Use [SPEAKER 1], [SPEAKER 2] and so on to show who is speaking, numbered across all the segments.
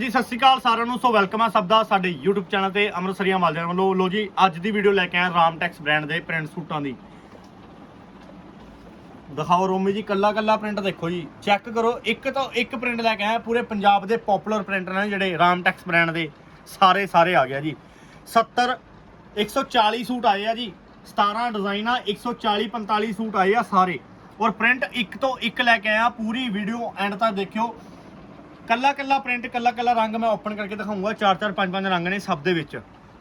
[SPEAKER 1] ਜੀ, ਸਤਿ ਸ਼੍ਰੀ ਅਕਾਲ ਸਾਰਿਆਂ ਨੂੰ। ਸੋ ਵੈਲਕਮ ਹੈ ਸਭ ਦਾ ਸਾਡੇ YouTube ਚੈਨਲ ਤੇ ਅੰਮ੍ਰਿਤਸਰੀਆਂ ਮਾਲਜਾਨ ਵੱਲੋਂ। ਲੋ ਜੀ, ਅੱਜ ਦੀ ਵੀਡੀਓ ਲੈ ਕੇ ਆਏ ਰਾਮਟੈਕਸ ਬ੍ਰਾਂਡ ਦੇ ਪ੍ਰਿੰਟ ਸੂਟਾਂ ਦੀ। ਦਿਖਾਓ ਰੋਮੀ ਜੀ ਕੱਲਾ ਕੱਲਾ ਪ੍ਰਿੰਟ ਦੇਖੋ ਜੀ। ਚੈੱਕ ਕਰੋ, ਇੱਕ ਤੋਂ ਇੱਕ ਪ੍ਰਿੰਟ ਲੈ ਕੇ ਆਏ ਪੂਰੇ ਪੰਜਾਬ ਦੇ ਪਪੂਲਰ ਪ੍ਰਿੰਟਰ ਨੇ ਜਿਹੜੇ ਰਾਮਟੈਕਸ ਬ੍ਰਾਂਡ ਦੇ। ਸਾਰੇ ਸਾਰੇ ਆ ਗਿਆ ਜੀ। 70 140 ਸੂਟ ਆਏ ਆ ਜੀ। 17 ਡਿਜ਼ਾਈਨ ਆ 140 45 ਸੂਟ ਆਏ ਆ ਸਾਰੇ। ਔਰ ਪ੍ਰਿੰਟ ਇੱਕ ਤੋਂ ਇੱਕ ਲੈ ਕੇ ਆਇਆ, ਪੂਰੀ ਵੀਡੀਓ ਐਂਡ ਤੱਕ ਦੇਖਿਓ। ਕੱਲਾ ਕੱਲਾ ਪ੍ਰਿੰਟ ਕੱਲਾ ਕੱਲਾ ਰੰਗ ਮੈਂ ਓਪਨ ਕਰਕੇ ਦਿਖਾਉਂਗਾ। ਚਾਰ ਚਾਰ, ਪੰਜ ਪੰਜ ਰੰਗ ਨੇ ਸਭ ਦੇ ਵਿੱਚ।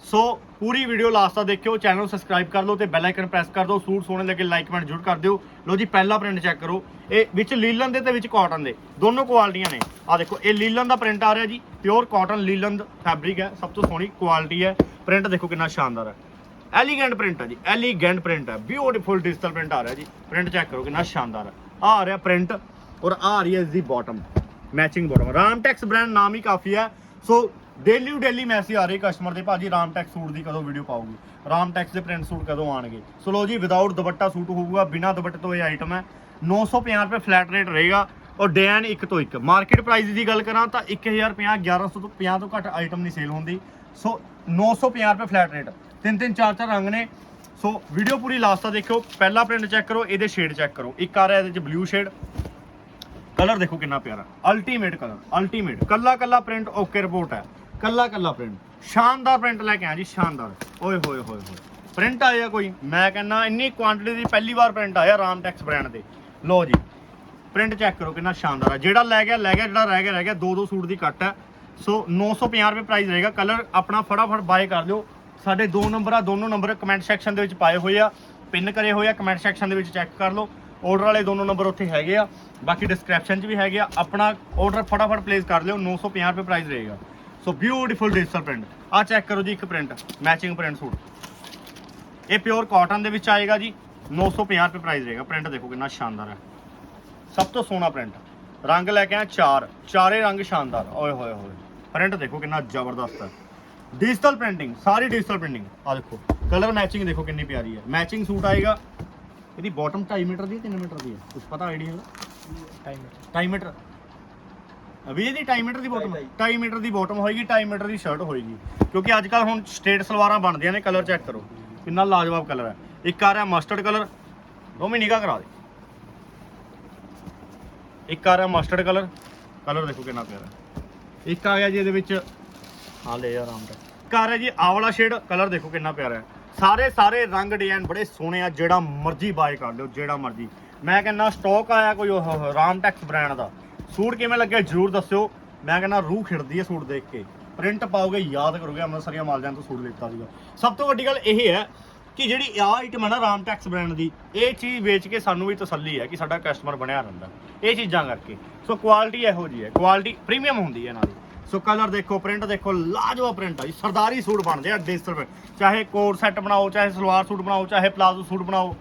[SPEAKER 1] ਸੋ ਪੂਰੀ ਵੀਡੀਓ ਲਾਸਟ ਤੱਕ ਦੇਖਿਓ ਚੈਨਲ ਸਬਸਕ੍ਰਾਈਬ ਕਰ ਲਓ ਤੇ ਬੈਲ ਆਈਕਨ ਪ੍ਰੈਸ ਕਰ ਦਿਓ। ਸੂਟ ਸੋਹਣੇ ਲੱਗੇ ਲਾਈਕ ਕਮੈਂਟ ਜ਼ਰੂਰ ਕਰ ਦਿਓ। ਲਓ ਜੀ, ਪਹਿਲਾ ਪ੍ਰਿੰਟ ਚੈੱਕ ਕਰੋ। ਇਹ ਵਿੱਚ ਲੀਲਨ ਦੇ ਤੇ ਵਿੱਚ ਕਾਟਨ ਦੇ। ਦੋਨੋਂ ਕੁਆਲਿਟੀਆਂ ਨੇ। ਆ ਦੇਖੋ, ਇਹ ਲੀਲਨ ਦਾ ਪ੍ਰਿੰਟ ਆ ਰਿਹਾ ਜੀ। ਪਿਓਰ ਕਾਟਨ ਲੀਲਨ ਫੈਬਰਿਕ ਹੈ। ਸਭ ਤੋਂ ਸੋਹਣੀ ਕੁਆਲਿਟੀ ਹੈ। ਪ੍ਰਿੰਟ ਦੇਖੋ ਕਿੰਨਾ ਸ਼ਾਨਦਾਰ ਹੈ। ਐਲੀਗੈਂਟ ਪ੍ਰਿੰਟ ਹੈ ਜੀ। ਐਲੀਗੈਂਟ ਪ੍ਰਿੰਟ ਹੈ। ਬਿਊਟੀਫੁਲ ਡਿਜੀਟਲ ਪ੍ਰਿੰਟ ਆ ਰਿਹਾ ਜੀ। ਪ੍ਰਿੰਟ ਚੈੱਕ ਕਰੋ ਕਿੰਨਾ ਸ਼ਾਨਦਾਰ ਹੈ। ਆ ਰਿਹਾ ਪ੍ਰਿੰਟ ਔਰ ਆ ਰਹੀ ਹੈ ਇਸ ਦੀ bottom matching bottom Ramtex brand ਨਾਮ ਹੀ ਕਾਫੀ ਹੈ। ਸੋ ਡੇਲੀ ਡੇਲੀ ਮੈਸੇਜ ਆ ਰਹੇ ਕਸਟਮਰ ਦੇ ਭਾਜੀ ਰਾਮਟੈਕਸ ਸੂਟ ਦੀ ਕਦੋਂ ਵੀਡੀਓ ਪਾਉਗੀ ਰਾਮਟੈਕਸ ਦੇ ਪ੍ਰਿੰਟ ਸੂਟ ਕਦੋਂ ਆਣਗੇ? ਸੋ ਲੋ ਜੀ ਵਿਦਆਊਟ ਦੁਪੱਟਾ ਸੂਟ ਹੋਊਗਾ, ਬਿਨਾ ਦੁਪੱਟੇ ਤੋਂ ਇਹ ਆਈਟਮ ਹੈ। 950 ਰੁਪਏ ਫਲੈਟ ਰੇਟ ਰਹੇਗਾ ਔਰ ਡੈਨ ਇੱਕ ਤੋਂ ਇੱਕ। ਮਾਰਕੀਟ ਪ੍ਰਾਈਸ ਦੀ ਗੱਲ ਕਰਾਂ ਤਾਂ 1050 1100 ਤੋਂ 50 ਤੋਂ ਘੱਟ ਆਈਟਮ ਨਹੀਂ ਸੇਲ ਹੁੰਦੀ। ਸੋ 950 ਰੁਪਏ ਫਲੈਟ ਰੇਟ ਤਿੰਨ ਤਿੰਨ, ਚਾਰ ਚਾਰ ਰੰਗ ਨੇ। ਸੋ ਵੀਡੀਓ ਪੂਰੀ ਲਾਸਟ ਤੱਕ ਦੇਖਿਓ। ਪਹਿਲਾ ਪ੍ਰਿੰਟ ਚੈੱਕ ਕਰੋ, ਇਹਦੇ ਸ਼ੇਡ ਚੈੱਕ ਕਰੋ। ਇੱਕ ਆ ਰਿਹਾ ਇਹਦੇ ਚ ਬਲੂ ਸ਼ੇਡ ਕਲਰ ਦੇਖੋ ਕਿੰਨਾ ਪਿਆਰਾ। ਅਲਟੀਮੇਟ ਕਲਰ ਅਲਟੀਮੇਟ ਕੱਲਾ ਕੱਲਾ ਪ੍ਰਿੰਟ ਓਕੇ ਰਿਪੋਰਟ ਹੈ। ਕੱਲਾ ਕੱਲਾ ਪ੍ਰਿੰਟ ਸ਼ਾਨਦਾਰ ਪ੍ਰਿੰਟ ਲੈ ਕੇ ਆਇਆ ਜੀ, ਸ਼ਾਨਦਾਰ। ਓਏ ਹੋਏ ਹੋਏ ਹੋਏ। ਪ੍ਰਿੰਟ ਆਇਆ ਕੋਈ? ਮੈਂ ਕਹਿੰਦਾ ਇੰਨੀ ਕੁਆਂਟੀਟੀ ਦੀ ਪਹਿਲੀ ਵਾਰ ਪ੍ਰਿੰਟ ਆਇਆ ਰਾਮਟੈਕਸ ਬ੍ਰਾਂਡ ਦੇ। ਲੋ ਜੀ ਪ੍ਰਿੰਟ ਚੈੱਕ ਕਰੋ ਕਿੰਨਾ ਸ਼ਾਨਦਾਰ ਹੈ। ਜਿਹੜਾ ਲੈ ਗਿਆ ਲੈ ਗਿਆ, ਜਿਹੜਾ ਰਹਿ ਗਿਆ ਰਹਿ ਗਿਆ। ਦੋ ਦੋ ਸੂਟ ਦੀ ਕੱਟ ਹੈ। ਸੋ 950 ਰੁਪਏ ਪ੍ਰਾਈਸ ਰਹੇਗਾ। ਕਲਰ ਆਪਣਾ ਫਟਾਫਟ ਬਾਏ ਕਰ ਲਿਓ। ਸਾਡੇ ਦੋ ਨੰਬਰ ਆ, ਦੋਨੋਂ ਨੰਬਰ ਕਮੈਂਟ ਸੈਕਸ਼ਨ ਦੇ ਵਿੱਚ ਪਾਏ ਹੋਏ ਆ। ਪਿੰਨ ਕਰੇ ਹੋਏ ਆ ਕਮੈਂਟ ਸੈਕਸ਼ਨ ਦੇ ਵਿੱਚ ਚੈੱਕ ਕਰ ਲਓ। ਆਰਡਰ ਵਾਲੇ ਦੋਨੋਂ ਨੰਬਰ ਉੱਥੇ ਹੈਗੇ ਆ। ਬਾਕੀ ਡਿਸਕ੍ਰਿਪਸ਼ਨ 'ਚ ਵੀ ਹੈਗੇ ਆ। ਆਪਣਾ ਆਰਡਰ ਫਟਾਫਟ ਪਲੇਸ ਕਰ ਲਿਓ 950 ਰੁਪਏ ਪ੍ਰਾਈਸ ਰਹੇਗਾ। ਸੋ ਬਿਊਟੀਫੁਲ ਡਿਜੀਟਲ ਪ੍ਰਿੰਟ ਆ ਚੈੱਕ ਕਰੋ ਜੀ ਇੱਕ ਪ੍ਰਿੰਟ ਮੈਚਿੰਗ ਪ੍ਰਿੰਟ ਸੂਟ। ਇਹ ਪਿਓਰ ਕਾਟਨ ਦੇ ਵਿੱਚ ਆਏਗਾ ਜੀ 950 ਰੁਪਏ ਪ੍ਰਾਈਸ ਰਹੇਗਾ। ਪ੍ਰਿੰਟ ਦੇਖੋ ਕਿੰਨਾ ਸ਼ਾਨਦਾਰ ਹੈ। ਸਭ ਤੋਂ ਸੋਹਣਾ ਪ੍ਰਿੰਟ ਰੰਗ ਲੈ ਕੇ ਆ ਚਾਰ, ਚਾਰੇ ਰੰਗ ਸ਼ਾਨਦਾਰ। ਓਏ ਹੋਏ ਹੋਏ। ਪ੍ਰਿੰਟ ਦੇਖੋ ਕਿੰਨਾ ਜ਼ਬਰਦਸਤ ਹੈ। ਡਿਜੀਟਲ ਪ੍ਰਿੰਟਿੰਗ ਸਾਰੀ ਡਿਜੀਟਲ ਪ੍ਰਿੰਟਿੰਗ ਆ ਦੇਖੋ ਕਲਰ ਮੈਚਿੰਗ ਦੇਖੋ ਕਿੰਨੀ ਪਿਆਰੀ ਹੈ। ਮੈਚਿੰਗ ਸੂਟ ਆਏਗਾ। ਇਹਦੀ ਬਾਟਮ 2.5 ਮੀਟਰ ਦੀ ਹੈ 3 ਮੀਟਰ ਦੀ ਹੈ? ਕੁਝ ਪਤਾ ਆਈਡੀਆ ਹੈ? 2.5 ਮੀਟਰ ਅਭੀ ਇਹਦੀ 2.5 ਮੀਟਰ ਦੀ ਬਾਟਮ 2.5 ਮੀਟਰ ਦੀ ਬਾਟਮ ਹੋਏਗੀ 2.5 ਮੀਟਰ ਦੀ ਸ਼ਰਟ ਹੋਏਗੀ। ਕਿਉਂਕਿ ਅੱਜ ਕੱਲ ਹੁਣ ਸਟੇਟ ਸਲਵਾਰਾਂ ਬਣਦੀਆਂ ਨੇ ਕਲਰ ਚੈੱਕ ਕਰੋ। ਕਿੰਨਾ ਲਾਜਵਾਬ ਕਲਰ ਹੈ। ਇੱਕ ਆ ਰਿਹਾ ਮਸਟਰਡ ਕਲਰ ਦੋਵੇਂ ਨਿਗਾਹ ਕਰਾ ਦੇ। ਇੱਕ ਆ ਰਿਹਾ ਮਸਟਰਡ ਕਲਰ ਕਲਰ ਦੇਖੋ ਕਿੰਨਾ ਪਿਆਰਾ ਇੱਕ ਆ ਗਿਆ ਜੀ ਇਹਦੇ ਵਿੱਚ ਹਾਂ ਲੈ ਯਾਰ ਆਰਾਮ ਨਾਲ ਇੱਕ ਆ ਰਿਹਾ ਜੀ ਆਹ ਵਾਲਾ ਸ਼ੇਡ ਕਲਰ ਦੇਖੋ ਕਿੰਨਾ ਪਿਆਰਾ ਹੈ। ਸਾਰੇ ਸਾਰੇ ਰੰਗ ਡਿਜ਼ਾਈਨ ਬੜੇ ਸੋਹਣੇ ਆ। ਜਿਹੜਾ ਮਰਜ਼ੀ ਬਾਏ ਕਰ ਲਿਓ ਜਿਹੜਾ ਮਰਜ਼ੀ। ਮੈਂ ਕਹਿੰਦਾ ਸਟਾਕ ਆਇਆ ਕੋਈ ਉਹ ਰਾਮਟੈਕਸ ਬ੍ਰਾਂਡ ਦਾ। ਸੂਟ ਕਿਵੇਂ ਲੱਗਿਆ ਜਰੂਰ ਦੱਸਿਓ। ਮੈਂ ਕਹਿੰਦਾ ਰੂਹ ਖਿੜਦੀ ਹੈ ਸੂਟ ਦੇਖ ਕੇ। ਪ੍ਰਿੰਟ ਪਾਓਗੇ, ਯਾਦ ਕਰੋਗੇ, ਅੰਮ੍ਰਿਤਸਰੀਆਂ ਮਾਲਜਾਂ ਤੋਂ ਸੂਟ ਲਿੱਤਾ ਸੀਗਾ। ਸਭ ਤੋਂ ਵੱਡੀ ਗੱਲ ਇਹ ਹੈ ਕਿ ਜਿਹੜੀ ਆਹ ਆਈਟਮ ਹੈ ਨਾ ਰਾਮਟੈਕਸ ਬ੍ਰਾਂਡ ਦੀ, ਇਹ ਚੀਜ਼ ਵੇਚ ਕੇ ਸਾਨੂੰ ਵੀ ਤਸੱਲੀ ਹੈ ਕਿ ਸਾਡਾ ਕਸਟਮਰ ਬਣਿਆ ਰਹਿੰਦਾ। ਇਹ ਚੀਜ਼ਾਂ ਕਰਕੇ। ਸੋ ਕੁਆਲਿਟੀ ਇਹੋ ਜੀ ਹੈ। ਕੁਆਲਿਟੀ ਪ੍ਰੀਮੀਅਮ ਹੁੰਦੀ ਹੈ ਨਾਲ ਸੋ ਕਲਰ ਦੇਖੋ ਪ੍ਰਿੰਟ ਦੇਖੋ ਲਾਜਵਾ ਪ੍ਰਿੰਟ ਆ ਜੀ। ਸਰਦਾਰੀ ਸੂਟ ਬਣਦੇ ਆ ਡਿਜੀਟਲ ਪ੍ਰਿੰਟ ਚਾਹੇ ਕੋਟ ਸੈੱਟ ਬਣਾਓ, ਚਾਹੇ ਸਲਵਾਰ ਸੂਟ ਬਣਾਓ, ਚਾਹੇ ਪਲਾਜ਼ੋ ਸੂਟ ਬਣਾਓ।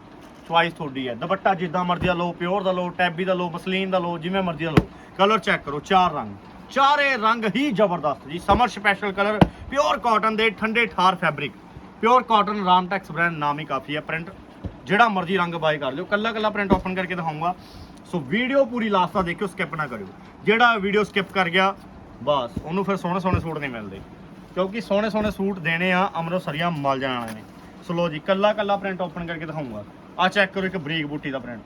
[SPEAKER 1] ਚੁਆਇਸ ਤੁਹਾਡੀ ਹੈ। ਦੁਪੱਟਾ ਜਿੱਦਾਂ ਮਰਜ਼ੀ ਦਾ ਲਓ, ਪਿਓਰ ਦਾ ਲਓ, ਟੈਬੀ ਦਾ ਲਓ, ਮਸਲੀਨ ਦਾ ਲਓ, ਜਿਵੇਂ ਮਰਜ਼ੀ ਦਾ ਲਓ। ਕਲਰ ਚੈੱਕ ਕਰੋ, ਚਾਰ ਰੰਗ। ਚਾਰੇ ਰੰਗ ਹੀ ਜ਼ਬਰਦਸਤ ਜੀ। Summer special colour, pure cotton ਦੇ ਠੰਡੇ ਠਾਰ fabric. Pure cotton Ramtex brand ਨਾਮ ਹੀ ਕਾਫੀ ਹੈ। ਪ੍ਰਿੰਟ ਜਿਹੜਾ ਮਰਜ਼ੀ ਰੰਗ ਬਾਈ ਕਰ ਲਿਓ। ਕੱਲਾ ਕੱਲਾ ਪ੍ਰਿੰਟ ਓਪਨ ਕਰਕੇ ਦਿਖਾਉਂਗਾ। ਸੋ ਵੀਡੀਓ ਪੂਰੀ ਲਾਸਟ ਤੱਕ ਦੇਖਿਓ ਸਕਿਪ ਨਾ ਕਰਿਓ। ਜਿਹੜਾ ਵੀਡੀਓ ਸਕਿਪ ਕਰ ਗਿਆ, ਬਸ। ਉਹਨੂੰ ਫਿਰ ਸੋਹਣੇ ਸੋਹਣੇ ਸੂਟ ਨਹੀਂ ਮਿਲਦੇ। ਕਿਉਂਕਿ ਸੋਹਣੇ ਸੋਹਣੇ ਸੂਟ ਦੇਣੇ ਆ ਅੰਮ੍ਰਿਤਸਰੀਆਂ ਮਲ ਜਾਣ ਨੇ। ਸੋ ਲੋ ਜੀ, ਕੱਲਾ ਕੱਲਾ ਪ੍ਰਿੰਟ ਓਪਨ ਕਰਕੇ ਦਿਖਾਉਂਗਾ। ਆ ਚੈੱਕ ਕਰੋ ਇੱਕ ਬਰੀਕ ਬੂਟੀ ਦਾ ਪ੍ਰਿੰਟ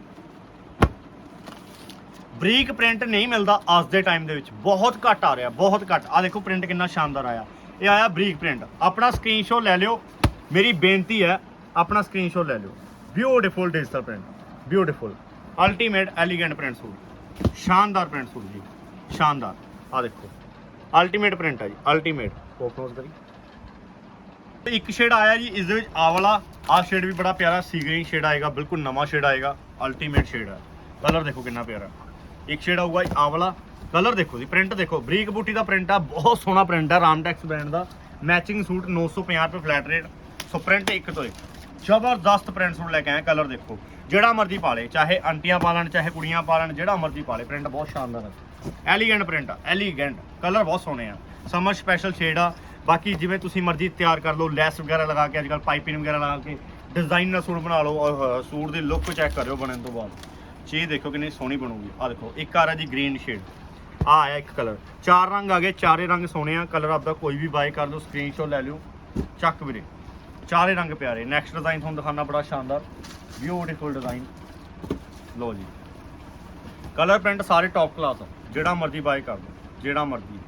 [SPEAKER 1] ਬਰੀਕ ਪ੍ਰਿੰਟ ਨਹੀਂ ਮਿਲਦਾ ਅੱਜ ਦੇ ਟਾਈਮ ਦੇ ਵਿੱਚ। ਬਹੁਤ ਘੱਟ ਆ ਰਿਹਾ, ਬਹੁਤ ਘੱਟ। ਆ ਦੇਖੋ ਪ੍ਰਿੰਟ ਕਿੰਨਾ ਸ਼ਾਨਦਾਰ ਆਇਆ। ਇਹ ਆਇਆ ਬਰੀਕ ਪ੍ਰਿੰਟ ਆਪਣਾ ਸਕਰੀਨਸ਼ਾਟ ਲੈ ਲਿਓ। ਮੇਰੀ ਬੇਨਤੀ ਹੈ, ਆਪਣਾ ਸਕਰੀਨਸ਼ਾਟ ਲੈ ਲਿਓ। Beautiful digital print beautiful ultimate elegant print suit ਸ਼ਾਨਦਾਰ ਪ੍ਰਿੰਟ ਸੂਟ ਜੀ। ਸ਼ਾਨਦਾਰ। ਆ ਦੇਖੋ। ਅਲਟੀਮੇਟ ਪ੍ਰਿੰਟ ਆ ਜੀ। ਅਲਟੀਮੇਟ ਫੋਕਸ ਕਰੀ ਇੱਕ ਸ਼ੇਡ ਆਇਆ ਜੀ, ਇਸ ਦੇ ਵਿੱਚ ਆਹ ਵਾਲਾ, ਆਹ ਸ਼ੇਡ ਵੀ ਬੜਾ ਪਿਆਰਾ ਸੀ ਗ੍ਰੀਨ ਸ਼ੇਡ ਆਏਗਾ, ਬਿਲਕੁਲ ਨਵਾਂ ਸ਼ੇਡ ਆਏਗਾ ਅਲਟੀਮੇਟ ਸ਼ੇਡ ਆ। ਕਲਰ ਦੇਖੋ ਕਿੰਨਾ ਪਿਆਰਾ। ਇੱਕ ਸ਼ੇਡ ਆਊਗਾ ਆਹ ਵਾਲਾ। ਕਲਰ ਦੇਖੋ ਜੀ ਪ੍ਰਿੰਟ ਦੇਖੋ, ਬਰੀਕ ਬੂਟੀ ਦਾ ਪ੍ਰਿੰਟ ਆ, ਬਹੁਤ ਸੋਹਣਾ ਪ੍ਰਿੰਟ ਆ ਰਾਮਟੈਕਸ ਬ੍ਰਾਂਡ ਦਾ। ਮੈਚਿੰਗ ਸੂਟ 950 ਰੁਪਏ ਫਲੈਟ ਰੇਟ ਸੋ ਪ੍ਰਿੰਟ ਇੱਕ ਤੋਂ ਇੱਕ। ਜ਼ਬਰਦਸਤ ਪ੍ਰਿੰਟ ਸੂਟ ਲੈ ਕੇ ਆਏ ਕਲਰ ਦੇਖੋ। ਜਿਹੜਾ ਮਰਜ਼ੀ ਪਾ ਲੇ, ਚਾਹੇ ਆਂਟੀਆਂ ਪਾ ਲੈਣ, ਚਾਹੇ ਕੁੜੀਆਂ ਪਾ ਲੈਣ, ਜਿਹੜਾ ਮਰਜ਼ੀ ਪਾ ਲੇ ਪ੍ਰਿੰਟ ਬਹੁਤ ਸ਼ਾਨਦਾਰ ਹੈ ਐਲੀਗੈਂਟ ਪ੍ਰਿੰਟ ਆ ਐਲੀਗੈਂਟ ਕਲਰ ਬਹੁਤ ਸੋਹਣੇ ਆ। ਸਮਰ ਸਪੈਸ਼ਲ ਸ਼ੇਡ ਆ ਬਾਕੀ ਜਿਵੇਂ ਤੁਸੀਂ ਮਰਜ਼ੀ ਤਿਆਰ ਕਰ ਲਓ, ਲੈਸ ਵਗੈਰਾ ਲਗਾ ਕੇ ਅੱਜਕੱਲ ਪਾਈਪਿੰਗ ਵਗੈਰਾ ਲਗਾ ਕੇ ਡਿਜ਼ਾਈਨ ਨਾਲ ਸੂਟ ਬਣਾ ਲਓ, ਔਰ ਸੂਟ ਦੀ ਲੁੱਕ ਚੈੱਕ ਕਰਿਓ ਬਣਨ ਤੋਂ ਬਾਅਦ। ਚੀਜ਼ ਦੇਖੋ ਕਿੰਨੀ ਸੋਹਣੀ ਬਣੂਗੀ। ਆ ਦੇਖੋ, ਇੱਕ ਆ ਰਿਹਾ ਜੀ ਗ੍ਰੀਨ ਸ਼ੇਡ ਆ ਆਇਆ ਇੱਕ ਕਲਰ ਚਾਰ ਰੰਗ ਆ ਗਏ, ਚਾਰੇ ਰੰਗ ਸੋਹਣੇ ਆ। ਕਲਰ ਆਪਦਾ ਕੋਈ ਵੀ ਬਾਏ ਕਰ ਲਓ ਸਕਰੀਨਸ਼ਾਟ ਲੈ ਲਿਓ। ਚੱਕ ਵੀਰੇ। ਚਾਰੇ ਰੰਗ ਪਿਆਰੇ ਨੈਕਸਟ ਡਿਜ਼ਾਈਨ ਤੁਹਾਨੂੰ ਦਿਖਾਣਾ ਬੜਾ ਸ਼ਾਨਦਾਰ। ਬਿਊਟੀਫੁਲ ਡਿਜ਼ਾਈਨ ਲਓ ਜੀ। ਕਲਰ ਪ੍ਰਿੰਟ ਸਾਰੇ ਟੌਪ ਕਲਾਸ ਆ। ਜਿਹੜਾ ਮਰਜ਼ੀ ਬਾਏ ਕਰ ਲਓ, ਜਿਹੜਾ ਮਰਜ਼ੀ।